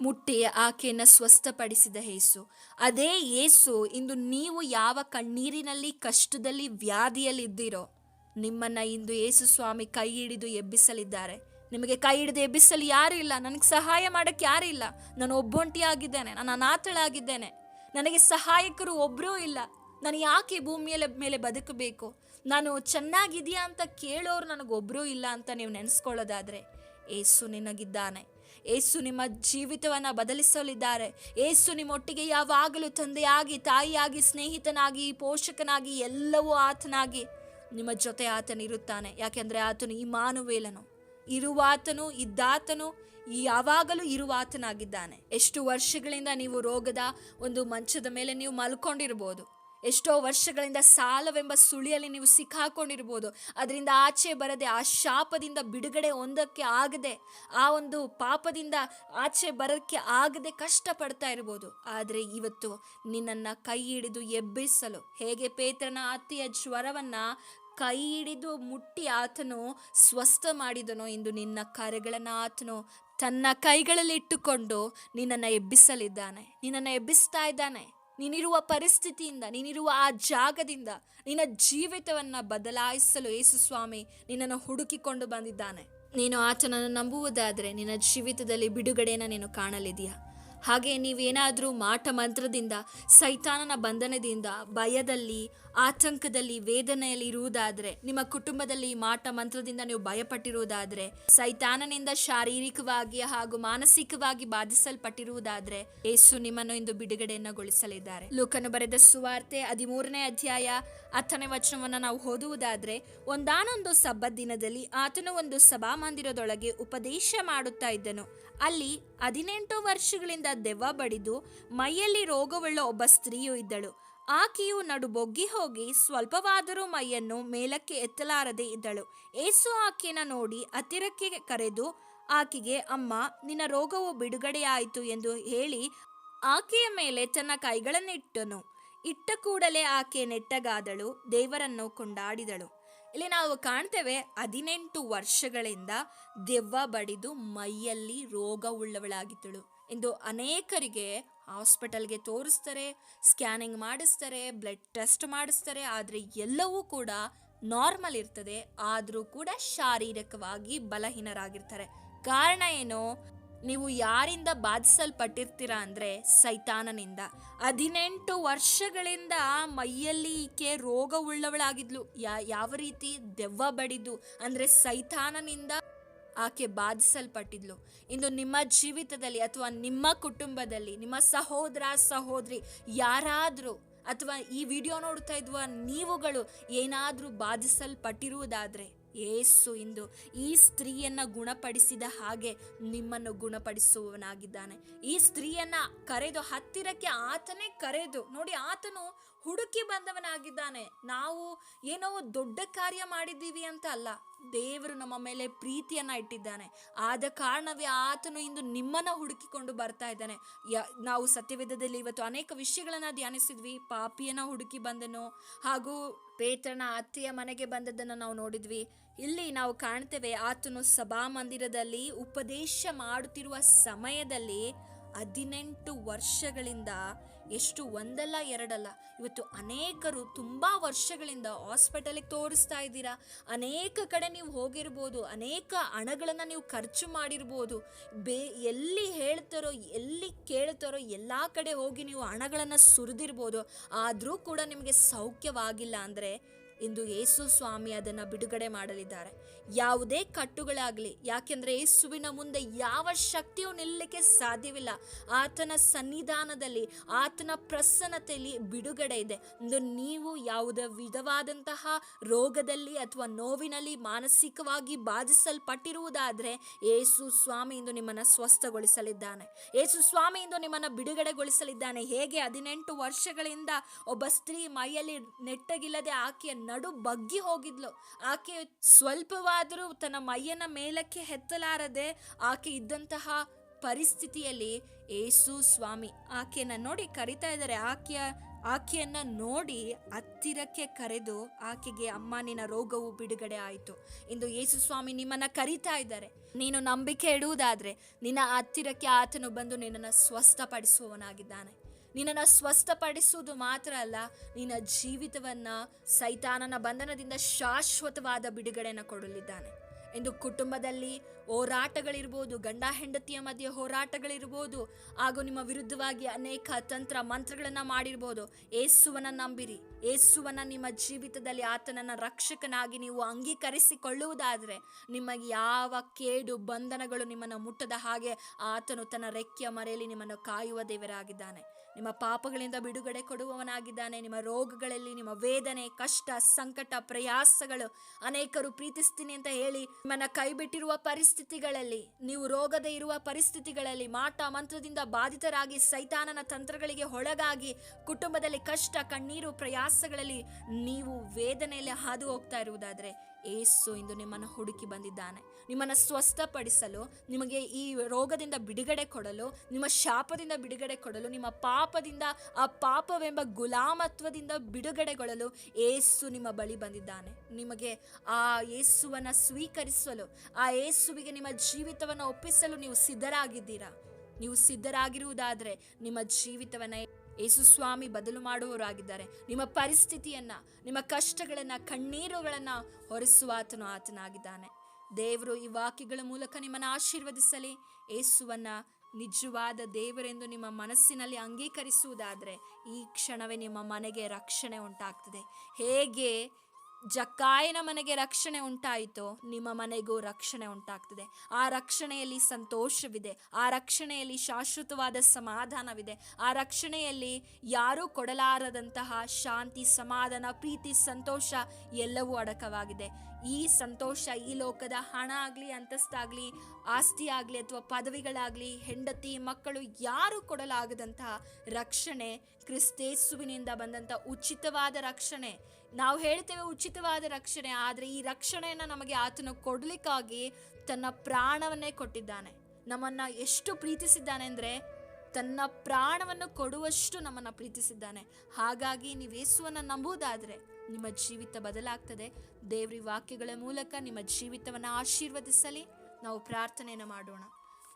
ಮುಟ್ಟಿ ಆಕೆಯನ್ನು ಸ್ವಸ್ಥಪಡಿಸಿದ ಯೇಸು. ಅದೇ ಯೇಸು, ಇಂದು ನೀವು ಯಾವ ಕಣ್ಣೀರಿನಲ್ಲಿ, ಕಷ್ಟದಲ್ಲಿ, ವ್ಯಾಧಿಯಲ್ಲಿದ್ದೀರೋ, ನಿಮ್ಮನ್ನು ಇಂದು ಯೇಸು ಸ್ವಾಮಿ ಕೈ ಹಿಡಿದು ಎಬ್ಬಿಸಲಿದ್ದಾರೆ. ನಿಮಗೆ ಕೈ ಹಿಡಿದು ಎಬ್ಬಿಸಲು ಯಾರೂ ಇಲ್ಲ. ನನಗೆ ಸಹಾಯ ಮಾಡೋಕ್ಕೆ ಯಾರೂ ಇಲ್ಲ. ನಾನು ಒಬ್ಬೊಂಟಿಯಾಗಿದ್ದೇನೆ ನಾನು ಅನಾಥಳಾಗಿದ್ದೇನೆ. ನನಗೆ ಸಹಾಯಕರು ಒಬ್ಬರೂ ಇಲ್ಲ. ನಾನು ಯಾಕೆ ಭೂಮಿಯ ಮೇಲೆ ಬದುಕಬೇಕು? ನಾನು ಚೆನ್ನಾಗಿದೆಯಾ ಅಂತ ಕೇಳೋರು ನನಗೊಬ್ಬರೂ ಇಲ್ಲ ಅಂತ ನೀವು ನೆನೆಸ್ಕೊಳ್ಳೋದಾದರೆ ಏಸು ನಿನಗಿದ್ದಾನೆ. ಏಸು ನಿಮ್ಮ ಜೀವಿತವನ್ನು ಬದಲಿಸಲಿದ್ದಾರೆ. ಏಸು ನಿಮ್ಮೊಟ್ಟಿಗೆ ಯಾವಾಗಲೂ ತಂದೆಯಾಗಿ, ತಾಯಿಯಾಗಿ, ಸ್ನೇಹಿತನಾಗಿ, ಪೋಷಕನಾಗಿ, ಎಲ್ಲವೂ ಆತನಾಗಿ ನಿಮ್ಮ ಜೊತೆ ಆತನಿರುತ್ತಾನೆ ಯಾಕೆಂದರೆ ಆತನು ಈ ಮಾನುವೇಲನು ಇರುವಾತನು, ಇದ್ದಾತನು, ಯಾವಾಗಲೂ ಇರುವಾತನಾಗಿದ್ದಾನೆ. ಎಷ್ಟು ವರ್ಷಗಳಿಂದ ನೀವು ರೋಗದ ಒಂದು ಮಂಚದ ಮೇಲೆ ನೀವು ಮಲ್ಕೊಂಡಿರ್ಬೋದು. ಎಷ್ಟೋ ವರ್ಷಗಳಿಂದ ಸಾಲವೆಂಬ ಸುಳಿಯಲ್ಲಿ ನೀವು ಸಿಕ್ಕಾಕೊಂಡಿರ್ಬೋದು. ಅದರಿಂದ ಆಚೆ ಬರದೆ, ಆ ಶಾಪದಿಂದ ಬಿಡುಗಡೆ ಹೊಂದಕ್ಕೆ ಆಗದೆ, ಆ ಒಂದು ಪಾಪದಿಂದ ಆಚೆ ಬರೋಕ್ಕೆ ಆಗದೆ ಕಷ್ಟಪಡ್ತಾ ಇರ್ಬೋದು. ಆದರೆ ಇವತ್ತು ನಿನ್ನನ್ನು ಕೈ ಹಿಡಿದು ಎಬ್ಬಿಸಲು, ಹೇಗೆ ಪೇತ್ರನ ಅತಿಯ ಜ್ವರವನ್ನು ಕೈ ಹಿಡಿದು ಮುಟ್ಟಿ ಆತನು ಸ್ವಸ್ಥ ಮಾಡಿದನು ಎಂದು ನಿನ್ನ ಕಾರ್ಯಗಳನ್ನು ಆತನು ತನ್ನ ಕೈಗಳಲ್ಲಿ ಇಟ್ಟುಕೊಂಡು ನಿನ್ನನ್ನು ಎಬ್ಬಿಸಲಿದ್ದಾನೆ. ನಿನ್ನನ್ನು ಎಬ್ಬಿಸ್ತಾ ಇದ್ದಾನೆ. ನೀನಿರುವ ಪರಿಸ್ಥಿತಿಯಿಂದ, ನೀನಿರುವ ಆ ಜಾಗದಿಂದ ನಿನ್ನ ಜೀವಿತವನ್ನು ಬದಲಾಯಿಸಲು ಯೇಸು ಸ್ವಾಮಿ ನಿನ್ನನ್ನು ಹುಡುಕಿಕೊಂಡು ಬಂದಿದ್ದಾನೆ. ನೀನು ಆತನನ್ನು ನಂಬುವುದಾದರೆ ನಿನ್ನ ಜೀವಿತದಲ್ಲಿ ಬಿಡುಗಡೆಯನ್ನು ನೀನು ಕಾಣಲಿದೆಯಾ ಹಾಗೆ ನೀವೇನಾದರೂ ಮಾಟ ಮಂತ್ರದಿಂದ, ಸೈತಾನನ ಬಂಧನದಿಂದ, ಭಯದಲ್ಲಿ, ಆತಂಕದಲ್ಲಿ, ವೇದನೆಯಲ್ಲಿ ಇರುವುದಾದರೆ, ನಿಮ್ಮ ಕುಟುಂಬದಲ್ಲಿ ಮಾಟ ಮಂತ್ರದಿಂದ ನೀವು ಭಯಪಟ್ಟಿರುವುದಾದರೆ, ಸೈತಾನನಿಂದ ಶಾರೀರಿಕವಾಗಿ ಹಾಗೂ ಮಾನಸಿಕವಾಗಿ ಬಾಧಿಸಲ್ಪಟ್ಟಿರುವುದಾದರೆ, ಏಸು ನಿಮ್ಮನ್ನು ಇಂದು ಬಿಡುಗಡೆಯನ್ನಗೊಳಿಸಲಿದ್ದಾರೆ. ಲೋಕನು ಬರೆದ ಸುವಾರ್ತೆ ಹದಿಮೂರನೇ ಅಧ್ಯಾಯ ಹತ್ತನೇ ವಚನವನ್ನು ನಾವು ಓದುವುದಾದರೆ, ಒಂದಾನೊಂದು ಸಬ್ಬ ದಿನದಲ್ಲಿ ಆತನು ಒಂದು ಸಭಾಮಂದಿರದೊಳಗೆ ಉಪದೇಶ ಮಾಡುತ್ತಾ ಇದ್ದನು. ಅಲ್ಲಿ ಹದಿನೆಂಟು ವರ್ಷಗಳಿಂದ ದೆವ್ವ ಬಡಿದು ಮೈಯಲ್ಲಿ ರೋಗವುಳ್ಳ ಒಬ್ಬ ಸ್ತ್ರೀಯು ಇದ್ದಳು. ಆಕೆಯು ನಡು ಬೊಗ್ಗಿ ಹೋಗಿ ಸ್ವಲ್ಪವಾದರೂ ಮೈಯನ್ನು ಮೇಲಕ್ಕೆ ಎತ್ತಲಾರದೆ ಇದ್ದಳು. ಏಸು ಆಕೆನ ನೋಡಿ ಹತ್ತಿರಕ್ಕೆ ಕರೆದು, ಆಕೆಗೆ ಅಮ್ಮ, ನಿನ್ನ ರೋಗವು ಬಿಡುಗಡೆಯಾಯಿತು ಎಂದು ಹೇಳಿ ಆಕೆಯ ಮೇಲೆ ತನ್ನ ಕೈಗಳನ್ನಿಟ್ಟನು. ಇಟ್ಟ ಕೂಡಲೇ ಆಕೆ ನೆಟ್ಟಗಾದಳು, ದೇವರನ್ನು ಕೊಂಡಾಡಿದಳು. ಇಲ್ಲಿ ನಾವು ಕಾಣ್ತೇವೆ ಹದಿನೆಂಟು ವರ್ಷಗಳಿಂದ ದೆವ್ವ ಬಡಿದು ಮೈಯಲ್ಲಿ ರೋಗ ಉಳ್ಳವಳಾಗಿದ್ದಳು. ಇಂದು ಅನೇಕರಿಗೆ ಹಾಸ್ಪಿಟಲ್ಗೆ ತೋರಿಸ್ತಾರೆ, ಸ್ಕ್ಯಾನಿಂಗ್ ಮಾಡಿಸ್ತಾರೆ, ಬ್ಲಡ್ ಟೆಸ್ಟ್ ಮಾಡಿಸ್ತಾರೆ, ಆದರೆ ಎಲ್ಲವೂ ಕೂಡ ನಾರ್ಮಲ್ ಇರ್ತದೆ, ಆದರೂ ಕೂಡ ಶಾರೀರಿಕವಾಗಿ ಬಲಹೀನರಾಗಿರ್ತಾರೆ. ಕಾರಣ ಏನು? ನೀವು ಯಾರಿಂದ ಬಾಧಿಸಲ್ಪಟ್ಟಿರ್ತೀರಾ ಅಂದರೆ ಸೈತಾನನಿಂದ. ಹದಿನೆಂಟು ವರ್ಷಗಳಿಂದ ಮೈಯಲ್ಲಿ ಈಕೆ ರೋಗ ಉಳ್ಳವಳಾಗಿದ್ಲು ಯಾ, ಯಾವ ರೀತಿ? ದೆವ್ವ ಬಡಿದು, ಅಂದರೆ ಸೈತಾನನಿಂದ ಆಕೆ ಬಾಧಿಸಲ್ಪಟ್ಟಿದ್ಲು. ಇಂದು ನಿಮ್ಮ ಜೀವಿತದಲ್ಲಿ ಅಥವಾ ನಿಮ್ಮ ಕುಟುಂಬದಲ್ಲಿ, ನಿಮ್ಮ ಸಹೋದರ, ಸಹೋದರಿ ಯಾರಾದರೂ ಅಥವಾ ಈ ವಿಡಿಯೋ ನೋಡ್ತಾ ಇದ್ವ ನೀವುಗಳು ಏನಾದರೂ ಬಾಧಿಸಲ್ಪಟ್ಟಿರುವುದಾದರೆ ಏಸು ಇಂದು ಈ ಸ್ತ್ರೀಯನ್ನ ಗುಣಪಡಿಸಿದ ಹಾಗೆ ನಿಮ್ಮನ್ನು ಗುಣಪಡಿಸುವವನಾಗಿದ್ದಾನೆ. ಈ ಸ್ತ್ರೀಯನ್ನ ಕರೆದು ಹತ್ತಿರಕ್ಕೆ ಆತನೇ ಕರೆದು, ನೋಡಿ ಆತನು ಹುಡುಕಿ ಬಂದವನಾಗಿದ್ದಾನೆ. ನಾವು ಏನೋ ದೊಡ್ಡ ಕಾರ್ಯ ಮಾಡಿದ್ದೀವಿ ಅಂತ ಅಲ್ಲ ದೇವರು ನಮ್ಮ ಮೇಲೆ ಪ್ರೀತಿಯನ್ನ ಇಟ್ಟಿದ್ದಾನೆ. ಆದ ಕಾರಣವೇ ಆತನು ಇಂದು ನಿಮ್ಮನ್ನ ಹುಡುಕಿಕೊಂಡು ಬರ್ತಾ ಇದ್ದಾನೆ. ಯ, ನಾವು ಸತ್ಯವೇಧದಲ್ಲಿ ಇವತ್ತು ಅನೇಕ ವಿಷಯಗಳನ್ನು ಧ್ಯಾನಿಸಿದ್ವಿ. ಪಾಪಿಯನ್ನ ಹುಡುಕಿ ಬಂದನು. ಹಾಗೂ ಪೇತ್ರನ ಅತ್ತೆಯ ಮನೆಗೆ ಬಂದದ್ದನ್ನು ನಾವು ನೋಡಿದ್ವಿ. ಇಲ್ಲಿ ನಾವು ಕಾಣ್ತೇವೆ ಆತನು ಸಭಾ ಮಂದಿರದಲ್ಲಿ ಉಪದೇಶ ಮಾಡುತ್ತಿರುವ ಸಮಯದಲ್ಲಿ ಹದಿನೆಂಟು ವರ್ಷಗಳಿಂದ ಎಷ್ಟು ಒಂದಲ್ಲ ಎರಡಲ್ಲ. ಇವತ್ತು ಅನೇಕರು ತುಂಬ ವರ್ಷಗಳಿಂದ ಹಾಸ್ಪಿಟಲಿಗೆ ತೋರಿಸ್ತಾ ಇದ್ದೀರಾ. ಅನೇಕ ಕಡೆ ನೀವು ಹೋಗಿರ್ಬೋದು, ಅನೇಕ ಹಣಗಳನ್ನು ನೀವು ಖರ್ಚು ಮಾಡಿರ್ಬೋದು. ಬೇ, ಎಲ್ಲಿ ಹೇಳ್ತಾರೋ, ಎಲ್ಲಿ ಕೇಳ್ತಾರೋ, ಎಲ್ಲ ಕಡೆ ಹೋಗಿ ನೀವು ಹಣಗಳನ್ನು ಸುರಿದಿರ್ಬೋದು. ಆದರೂ ಕೂಡ ನಿಮಗೆ ಸೌಖ್ಯವಾಗಿಲ್ಲ ಅಂದರೆ ಇಂದು ಯೇಸು ಸ್ವಾಮಿ ಅದನ್ನು ಬಿಡುಗಡೆ ಮಾಡಲಿದ್ದಾರೆ. ಯಾವುದೇ ಕಟ್ಟುಗಳಾಗಲಿ, ಯಾಕೆಂದರೆ ಯೇಸುವಿನ ಮುಂದೆ ಯಾವ ಶಕ್ತಿಯೂ ನಿಲ್ಲಕ್ಕೆ ಸಾಧ್ಯವಿಲ್ಲ. ಆತನ ಸನ್ನಿಧಾನದಲ್ಲಿ, ಆತನ ಪ್ರಸನ್ನತೆಯಲ್ಲಿ ಬಿಡುಗಡೆ ಇದೆ. ಇಂದು ನೀವು ಯಾವುದೇ ವಿಧವಾದಂತಹ ರೋಗದಲ್ಲಿ ಅಥವಾ ನೋವಿನಲ್ಲಿ ಮಾನಸಿಕವಾಗಿ ಬಾಧಿಸಲ್ಪಟ್ಟಿರುವುದಾದರೆ, ಯೇಸು ಸ್ವಾಮಿ ಇಂದು ನಿಮ್ಮನ್ನು ಸ್ವಸ್ಥಗೊಳಿಸಲಿದ್ದಾನೆ. ಯೇಸು ಸ್ವಾಮಿ ಇಂದು ನಿಮ್ಮನ್ನು ಬಿಡುಗಡೆಗೊಳಿಸಲಿದ್ದಾನೆ. ಹೇಗೆ ಹದಿನೆಂಟು ವರ್ಷಗಳಿಂದ ಒಬ್ಬ ಸ್ತ್ರೀ ಮೈಯಲ್ಲಿ ನೆಟ್ಟಗಿಲ್ಲದೆ ಆಕೆಯ ನಡು ಬಗ್ಗಿ ಹೋಗಿದ್ಲು. ಆಕೆ ಸ್ವಲ್ಪವಾದರೂ ತನ್ನ ಮೈಯನ್ನ ಮೇಲಕ್ಕೆ ಹೆತ್ತಲಾರದೆ ಆಕೆ ಇದ್ದಂತಹ ಪರಿಸ್ಥಿತಿಯಲ್ಲಿ ಏಸು ಸ್ವಾಮಿ ಆಕೆಯನ್ನ ನೋಡಿ ಕರಿತಾ ಇದ್ದಾರೆ. ಆಕೆಯ, ಆಕೆಯನ್ನ ನೋಡಿ ಹತ್ತಿರಕ್ಕೆ ಕರೆದು ಆಕೆಗೆ ಅಮ್ಮ ನಿನ್ನ ರೋಗವು ಬಿಡುಗಡೆ ಆಯಿತು. ಇಂದು ಯೇಸು ಸ್ವಾಮಿ ನಿಮ್ಮನ್ನ ಕರಿತಾ ಇದ್ದಾರೆ. ನೀನು ನಂಬಿಕೆ ಇಡುವುದಾದ್ರೆ ನಿನ್ನ ಹತ್ತಿರಕ್ಕೆ ಆತನು ಬಂದು ನಿನ್ನನ್ನು ಸ್ವಸ್ಥಪಡಿಸುವವನಾಗಿದ್ದಾನೆ. ನಿನ್ನನ್ನು ಸ್ವಸ್ಥಪಡಿಸುವುದು ಮಾತ್ರ ಅಲ್ಲ, ನಿನ್ನ ಜೀವಿತವನ್ನು ಸೈತಾನನ ಬಂಧನದಿಂದ ಶಾಶ್ವತವಾದ ಬಿಡುಗಡೆಯನ್ನು ಕೊಡಲಿದ್ದಾನೆ. ಎಂದು ಕುಟುಂಬದಲ್ಲಿ ಹೋರಾಟಗಳಿರ್ಬೋದು, ಗಂಡ ಹೆಂಡತಿಯ ಮಧ್ಯೆ ಹೋರಾಟಗಳಿರ್ಬೋದು, ಹಾಗೂ ನಿಮ್ಮ ವಿರುದ್ಧವಾಗಿ ಅನೇಕ ತಂತ್ರ ಮಂತ್ರಗಳನ್ನು ಮಾಡಿರ್ಬೋದು ಏಸುವನ ನಂಬಿರಿ. ಏಸುವನ ನಿಮ್ಮ ಜೀವಿತದಲ್ಲಿ ಆತನನ್ನು ರಕ್ಷಕನಾಗಿ ನೀವು ಅಂಗೀಕರಿಸಿಕೊಳ್ಳುವುದಾದರೆ, ನಿಮಗೆ ಯಾವ ಕೇಡು ಬಂಧನಗಳು ನಿಮ್ಮನ್ನು ಮುಟ್ಟದ ಹಾಗೆ ಆತನು ತನ್ನ ರೆಕ್ಕೆಯ ಮರೆಯಲ್ಲಿ ನಿಮ್ಮನ್ನು ಕಾಯುವ ದೇವರಾಗಿದ್ದಾನೆ. ನಿಮ್ಮ ಪಾಪಗಳಿಂದ ಬಿಡುಗಡೆ ಕೊಡುವವನಾಗಿದ್ದಾನೆ, ನಿಮ್ಮ ರೋಗಗಳಲ್ಲಿ, ನಿಮ್ಮ ವೇದನೆ, ಕಷ್ಟ, ಸಂಕಟ, ಪ್ರಯಾಸಗಳು ಅನೇಕರು ಪ್ರೀತಿಸ್ತೀನಿ ಅಂತ ಹೇಳಿ ನಿಮ್ಮನ್ನ ಕೈಬಿಟ್ಟಿರುವ ಪರಿಸ್ಥಿತಿಗಳಲ್ಲಿ, ನೀವು ರೋಗದ ಇರುವ ಪರಿಸ್ಥಿತಿಗಳಲ್ಲಿ ಮಾಟ ಮಂತ್ರದಿಂದ ಬಾಧಿತರಾಗಿ ಸೈತಾನನ ತಂತ್ರಗಳಿಗೆ ಒಳಗಾಗಿ ಕುಟುಂಬದಲ್ಲಿ ಕಷ್ಟ, ಕಣ್ಣೀರು, ಪ್ರಯಾಸಗಳಲ್ಲಿ ನೀವು ವೇದನೆಯಲ್ಲಿ ಹಾದು ಹೋಗ್ತಾ ಇರುವುದಾದ್ರೆ ಏಸು ಇಂದು ನಿಮ್ಮನ್ನು ಹುಡುಕಿ ಬಂದಿದ್ದಾನೆ. ನಿಮ್ಮನ್ನು ಸ್ವಸ್ಥಪಡಿಸಲು, ನಿಮಗೆ ಈ ರೋಗದಿಂದ ಬಿಡುಗಡೆ ಕೊಡಲು, ನಿಮ್ಮ ಶಾಪದಿಂದ ಬಿಡುಗಡೆ ಕೊಡಲು, ನಿಮ್ಮ ಪಾಪದಿಂದ, ಆ ಪಾಪವೆಂಬ ಗುಲಾಮತ್ವದಿಂದ ಬಿಡುಗಡೆಗೊಳ್ಳಲು ಏಸು ನಿಮ್ಮ ಬಳಿ ಬಂದಿದ್ದಾನೆ. ನಿಮಗೆ ಆ ಏಸುವನ್ನು ಸ್ವೀಕರಿಸಲು, ಆ ಏಸುವಿಗೆ ನಿಮ್ಮ ಜೀವಿತವನ್ನು ಒಪ್ಪಿಸಲು ನೀವು ಸಿದ್ಧರಾಗಿದ್ದೀರಾ? ನೀವು ಸಿದ್ಧರಾಗಿರುವುದಾದರೆ ನಿಮ್ಮ ಜೀವಿತವನ್ನು ಯೇಸು ಸ್ವಾಮಿ ಬದಲು ಮಾಡುವವರಾಗಿದ್ದಾರೆ. ನಿಮ್ಮ ಪರಿಸ್ಥಿತಿಯನ್ನ, ನಿಮ್ಮ ಕಷ್ಟಗಳನ್ನ, ಕಣ್ಣೀರುಗಳನ್ನ ಹೊರಿಸುವ ಆತನು ಆತನಾಗಿದ್ದಾನೆ. ದೇವರು ಈ ವಾಕ್ಯಗಳ ಮೂಲಕ ನಿಮ್ಮನ್ನು ಆಶೀರ್ವದಿಸಲಿ. ಯೇಸುವನ್ನ ನಿಜವಾದ ದೇವರೆಂದು ನಿಮ್ಮ ಮನಸ್ಸಿನಲ್ಲಿ ಅಂಗೀಕರಿಸುವುದಾದರೆ ಈ ಕ್ಷಣವೇ ನಿಮ್ಮ ಮನೆಗೆ ರಕ್ಷಣೆ ಉಂಟಾಗ್ತದೆ. ಹೇಗೆ ಜಕ್ಕಾಯನ ಮನೆಗೆ ರಕ್ಷಣೆ ಉಂಟಾಯಿತು ನಿಮ್ಮ ಮನೆಗೂ ರಕ್ಷಣೆ ಉಂಟಾಗ್ತದೆ. ಆ ರಕ್ಷಣೆಯಲ್ಲಿ ಸಂತೋಷವಿದೆ. ಆ ರಕ್ಷಣೆಯಲ್ಲಿ ಶಾಶ್ವತವಾದ ಸಮಾಧಾನವಿದೆ. ಆ ರಕ್ಷಣೆಯಲ್ಲಿ ಯಾರೂ ಕೊಡಲಾರದಂತಹ ಶಾಂತಿ, ಸಮಾಧಾನ, ಪ್ರೀತಿ, ಸಂತೋಷ ಎಲ್ಲವೂ ಅಡಕವಾಗಿದೆ. ಈ ಸಂತೋಷ ಈ ಲೋಕದ ಹಣ ಆಗಲಿ ಅಂತಸ್ತಾಗಲಿ ಆಸ್ತಿ ಆಗಲಿ ಅಥವಾ ಪದವಿಗಳಾಗಲಿ, ಹೆಂಡತಿ, ಮಕ್ಕಳು ಯಾರು ಕೊಡಲಾಗದಂತಹ ರಕ್ಷಣೆ ಕ್ರಿಸ್ತೇಸುವಿನಿಂದ ಬಂದಂಥ ಉಚಿತವಾದ ರಕ್ಷಣೆ ನಾವು ಹೇಳ್ತೇವೆ ಉಚಿತವಾದ ರಕ್ಷಣೆ, ಆದರೆ ಈ ರಕ್ಷಣೆಯನ್ನು ನಮಗೆ ಆತನು ಕೊಡಲಿಕ್ಕಾಗಿ ತನ್ನ ಪ್ರಾಣವನ್ನೇ ಕೊಟ್ಟಿದ್ದಾನೆ. ನಮ್ಮನ್ನು ಎಷ್ಟು ಪ್ರೀತಿಸಿದ್ದಾನೆ ಅಂದರೆ ತನ್ನ ಪ್ರಾಣವನ್ನು ಕೊಡುವಷ್ಟು ನಮ್ಮನ್ನು ಪ್ರೀತಿಸಿದ್ದಾನೆ. ಹಾಗಾಗಿ ನೀವು ಯೇಸುವನ್ನು ನಂಬುವುದಾದರೆ ನಿಮ್ಮ ಜೀವಿತ ಬದಲಾಗ್ತದೆ. ದೇವ್ರಿ ವಾಕ್ಯಗಳ ಮೂಲಕ ನಿಮ್ಮ ಜೀವಿತವನ್ನು ಆಶೀರ್ವದಿಸಲಿ. ನಾವು ಪ್ರಾರ್ಥನೆಯನ್ನು ಮಾಡೋಣ.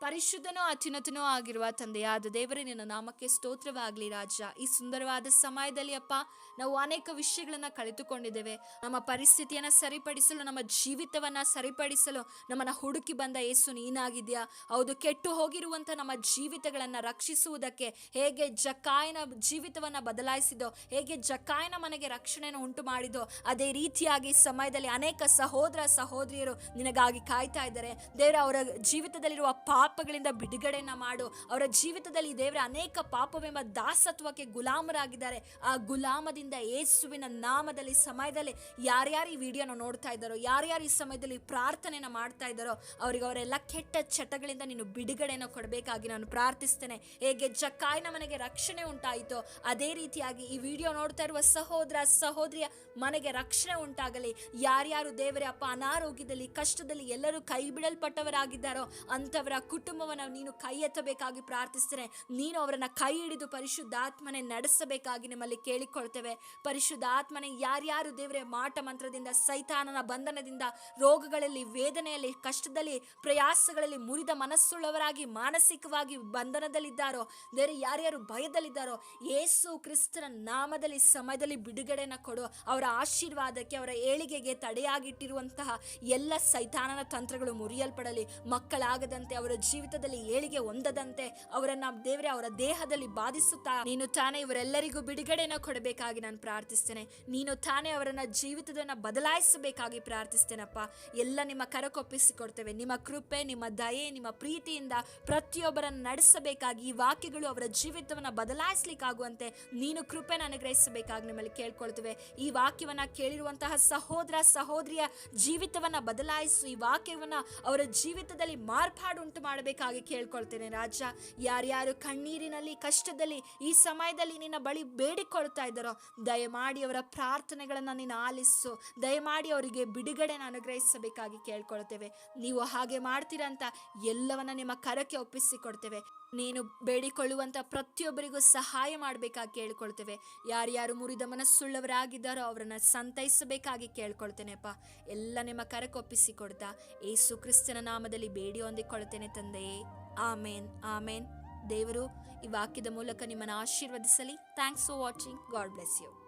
ಪರಿಶುದ್ಧನೂ ಅತ್ಯುನ್ನತನೂ ಆಗಿರುವ ತಂದೆಯಾದ ದೇವರೇ, ನಿನ್ನ ನಾಮಕ್ಕೆ ಸ್ತೋತ್ರವಾಗಲಿ ರಾಜ. ಈ ಸುಂದರವಾದ ಸಮಯದಲ್ಲಿ ಅಪ್ಪ, ನಾವು ಅನೇಕ ವಿಷಯಗಳನ್ನು ಕಳೆದುಕೊಂಡಿದ್ದೇವೆ. ನಮ್ಮ ಪರಿಸ್ಥಿತಿಯನ್ನು ಸರಿಪಡಿಸಲು, ನಮ್ಮ ಜೀವಿತವನ್ನು ಸರಿಪಡಿಸಲು ನಮ್ಮನ್ನು ಹುಡುಕಿ ಬಂದ ಏಸು ನೀನಾಗಿದೆಯಾ ಹೌದು, ಕೆಟ್ಟು ಹೋಗಿರುವಂಥ ನಮ್ಮ ಜೀವಿತಗಳನ್ನು ರಕ್ಷಿಸುವುದಕ್ಕೆ ಹೇಗೆ ಜಕಾಯನ ಜೀವಿತವನ್ನು ಬದಲಾಯಿಸಿದೋ, ಹೇಗೆ ಜಕಾಯನ ಮನೆಗೆ ರಕ್ಷಣೆಯನ್ನು ಉಂಟು ಮಾಡಿದೋ ಅದೇ ರೀತಿಯಾಗಿ ಸಮಯದಲ್ಲಿ ಅನೇಕ ಸಹೋದರ ಸಹೋದರಿಯರು ನಿನಗಾಗಿ ಕಾಯ್ತಾ ಇದ್ದಾರೆ. ದೇವರ, ಅವರ ಜೀವಿತದಲ್ಲಿರುವ ಪಾಪಗಳಿಂದ ಬಿಡುಗಡೆಯನ್ನ ಮಾಡು. ಅವರ ಜೀವಿತದಲ್ಲಿ ದೇವರ ಅನೇಕ ಪಾಪವೆಂಬ ದಾಸತ್ವಕ್ಕೆ ಗುಲಾಮರಾಗಿದ್ದಾರೆ. ಆ ಗುಲಾಮದಿಂದ ಯೇಸುವಿನ ನಾಮದಲ್ಲಿ ಸಮಯದಲ್ಲಿ ಯಾರ್ಯಾರು ಈ ವಿಡಿಯೋನ ನೋಡ್ತಾ ಇದ್ದಾರೋ, ಯಾರ್ಯಾರು ಈ ಸಮಯದಲ್ಲಿ ಪ್ರಾರ್ಥನೆನ ಮಾಡ್ತಾ ಇದ್ದಾರೋ, ಅವರಿಗೆ ಅವರೆಲ್ಲ ಕೆಟ್ಟ ಚಟಗಳಿಂದ ನೀನು ಬಿಡುಗಡೆಯನ್ನು ಕೊಡಬೇಕಾಗಿ ನಾನು ಪ್ರಾರ್ಥಿಸ್ತೇನೆ. ಹೇಗೆ ಜಕ್ಕಾಯನ ಮನೆಗೆ ರಕ್ಷಣೆ ಉಂಟಾಯಿತೋ, ಅದೇ ರೀತಿಯಾಗಿ ಈ ವಿಡಿಯೋ ನೋಡ್ತಾ ಇರುವ ಸಹೋದರ, ಸಹೋದರಿಯ ಮನೆಗೆ ರಕ್ಷಣೆ ಉಂಟಾಗಲಿ. ಯಾರ್ಯಾರು ದೇವರೇ ಅಪ್ಪ, ಅನಾರೋಗ್ಯದಲ್ಲಿ, ಕಷ್ಟದಲ್ಲಿ ಎಲ್ಲರೂ ಕೈ ಬಿಡಲ್ಪಟ್ಟವರಾಗಿದ್ದಾರೋ, ಅಂಥವರ ಕುಟುಂಬವನ್ನು ನೀನು ಕೈ ಎತ್ತಬೇಕಾಗಿ ಪ್ರಾರ್ಥಿಸ್ತೇನೆ ನೀನು ಅವರನ್ನು ಕೈ ಹಿಡಿದು ಪರಿಶುದ್ಧಾತ್ಮನೆ ನಡೆಸಬೇಕಾಗಿ ನಿಮ್ಮಲ್ಲಿ ಕೇಳಿಕೊಳ್ತೇವೆ. ಪರಿಶುದ್ಧಾತ್ಮನೆ ಯಾರ್ಯಾರು ದೇವರೇ, ಮಾಟ ಮಂತ್ರದಿಂದ, ಸೈತಾನನ ಬಂಧನದಿಂದ, ರೋಗಗಳಲ್ಲಿ, ವೇದನೆಯಲ್ಲಿ, ಕಷ್ಟದಲ್ಲಿ, ಪ್ರಯಾಸಗಳಲ್ಲಿ ಮುರಿದ ಮನಸ್ಸುಳ್ಳವರಾಗಿ, ಮಾನಸಿಕವಾಗಿ ಬಂಧನದಲ್ಲಿದ್ದಾರೋ ಬೇರೆ ಯಾರ್ಯಾರು ಭಯದಲ್ಲಿದ್ದಾರೋ ಯೇಸು ಕ್ರಿಸ್ತನ ನಾಮದಲ್ಲಿ, ಸಮಯದಲ್ಲಿ ಬಿಡುಗಡೆನ ಕೊಡು. ಅವರ ಆಶೀರ್ವಾದಕ್ಕೆ, ಅವರ ಏಳಿಗೆಗೆ ತಡೆಯಾಗಿಟ್ಟಿರುವಂತಹ ಎಲ್ಲ ಸೈತಾನನ ತಂತ್ರಗಳು ಮುರಿಯಲ್ಪಡಲಿ. ಮಕ್ಕಳಾಗದಂತೆ ಅವರ ಜೀವಿತದಲ್ಲಿ ಏಳಿಗೆ ಹೊಂದದಂತೆ ಅವರನ್ನ ದೇವರೇ ಅವರ ದೇಹದಲ್ಲಿ ಬಾಧಿಸುತ್ತಾ ನೀನು ತಾನೇ ಇವರೆಲ್ಲರಿಗೂ ಬಿಡುಗಡೆನ ಕೊಡಬೇಕಾಗಿ ನಾನು ಪ್ರಾರ್ಥಿಸ್ತೇನೆ. ನೀನು ತಾನೇ ಅವರನ್ನ ಜೀವಿತದನ್ನ ಬದಲಾಯಿಸಬೇಕಾಗಿ ಪ್ರಾರ್ಥಿಸ್ತೇನಪ್ಪ. ಎಲ್ಲ ನಿಮ್ಮ ಕರಕೊಪ್ಪಿಸಿಕೊಡ್ತೇವೆ. ನಿಮ್ಮ ಕೃಪೆ, ನಿಮ್ಮ ದಯೆ, ನಿಮ್ಮ ಪ್ರೀತಿಯಿಂದ ಪ್ರತಿಯೊಬ್ಬರನ್ನು ನಡೆಸಬೇಕಾಗಿ ಈ ವಾಕ್ಯಗಳು ಅವರ ಜೀವಿತವನ್ನು ಬದಲಾಯಿಸ್ಲಿಕ್ಕಾಗುವಂತೆ ನೀನು ಕೃಪೆನ ಅನುಗ್ರಹಿಸಬೇಕಾಗಿ ನಿಮ್ಮಲ್ಲಿ ಕೇಳ್ಕೊಳ್ತೇವೆ. ಈ ವಾಕ್ಯವನ್ನ ಕೇಳಿರುವಂತಹ ಸಹೋದರ, ಸಹೋದರಿಯ ಜೀವಿತವನ್ನ ಬದಲಾಯಿಸು. ಈ ವಾಕ್ಯವನ್ನ ಅವರ ಜೀವಿತದಲ್ಲಿ ಮಾರ್ಪಾಡು ಉಂಟು ಮಾಡಬೇಕಾಗಿ ಕೇಳ್ಕೊಳ್ತೇನೆ ರಾಜ. ಯಾರ್ಯಾರು ಕಣ್ಣೀರಿನಲ್ಲಿ, ಕಷ್ಟದಲ್ಲಿ, ಈ ಸಮಯದಲ್ಲಿ ನಿನ್ನ ಬಳಿ ಬೇಡಿಕೊಳ್ತಾ ಇದ್ದಾರೋ, ದಯಮಾಡಿ ಅವರ ಪ್ರಾರ್ಥನೆಗಳನ್ನು ನೀನು ಆಲಿಸು. ದಯಮಾಡಿ ಅವರಿಗೆ ಬಿಡುಗಡೆನ ಅನುಗ್ರಹಿಸಬೇಕಾಗಿ ಕೇಳ್ಕೊಳ್ತೇವೆ. ನೀವು ಹಾಗೆ ಮಾಡ್ತೀರಂತ ಎಲ್ಲವನ್ನ ನಿಮ್ಮ ಕರಕ್ಕೆ ಒಪ್ಪಿಸಿಕೊಡ್ತೇವೆ. ನೀನು ಬೇಡಿಕೊಳ್ಳುವಂಥ ಪ್ರತಿಯೊಬ್ಬರಿಗೂ ಸಹಾಯ ಮಾಡಬೇಕಾಗಿ ಕೇಳ್ಕೊಳ್ತೇವೆ. ಯಾರ್ಯಾರು ಮುರಿದ ಮನಸ್ಸುಳ್ಳವರಾಗಿದ್ದಾರೋ, ಅವರನ್ನು ಸಂತೈಸಬೇಕಾಗಿ ಕೇಳ್ಕೊಳ್ತೇನೆಪ್ಪ ಎಲ್ಲ ನಿಮ್ಮ ಕರಕ್ಕೆ ಒಪ್ಪಿಸಿಕೊಡ್ತಾ, ಏಸು ಕ್ರಿಸ್ತನ ನಾಮದಲ್ಲಿ ಬೇಡಿ ಹೊಂದಿಕೊಳ್ತೇನೆ ತಂದೆಯೇ. ಆಮೇನ್ ಆಮೇನ್. ದೇವರು ಈ ವಾಕ್ಯದ ಮೂಲಕ ನಿಮ್ಮನ್ನು ಆಶೀರ್ವದಿಸಲಿ. Thanks for watching God bless you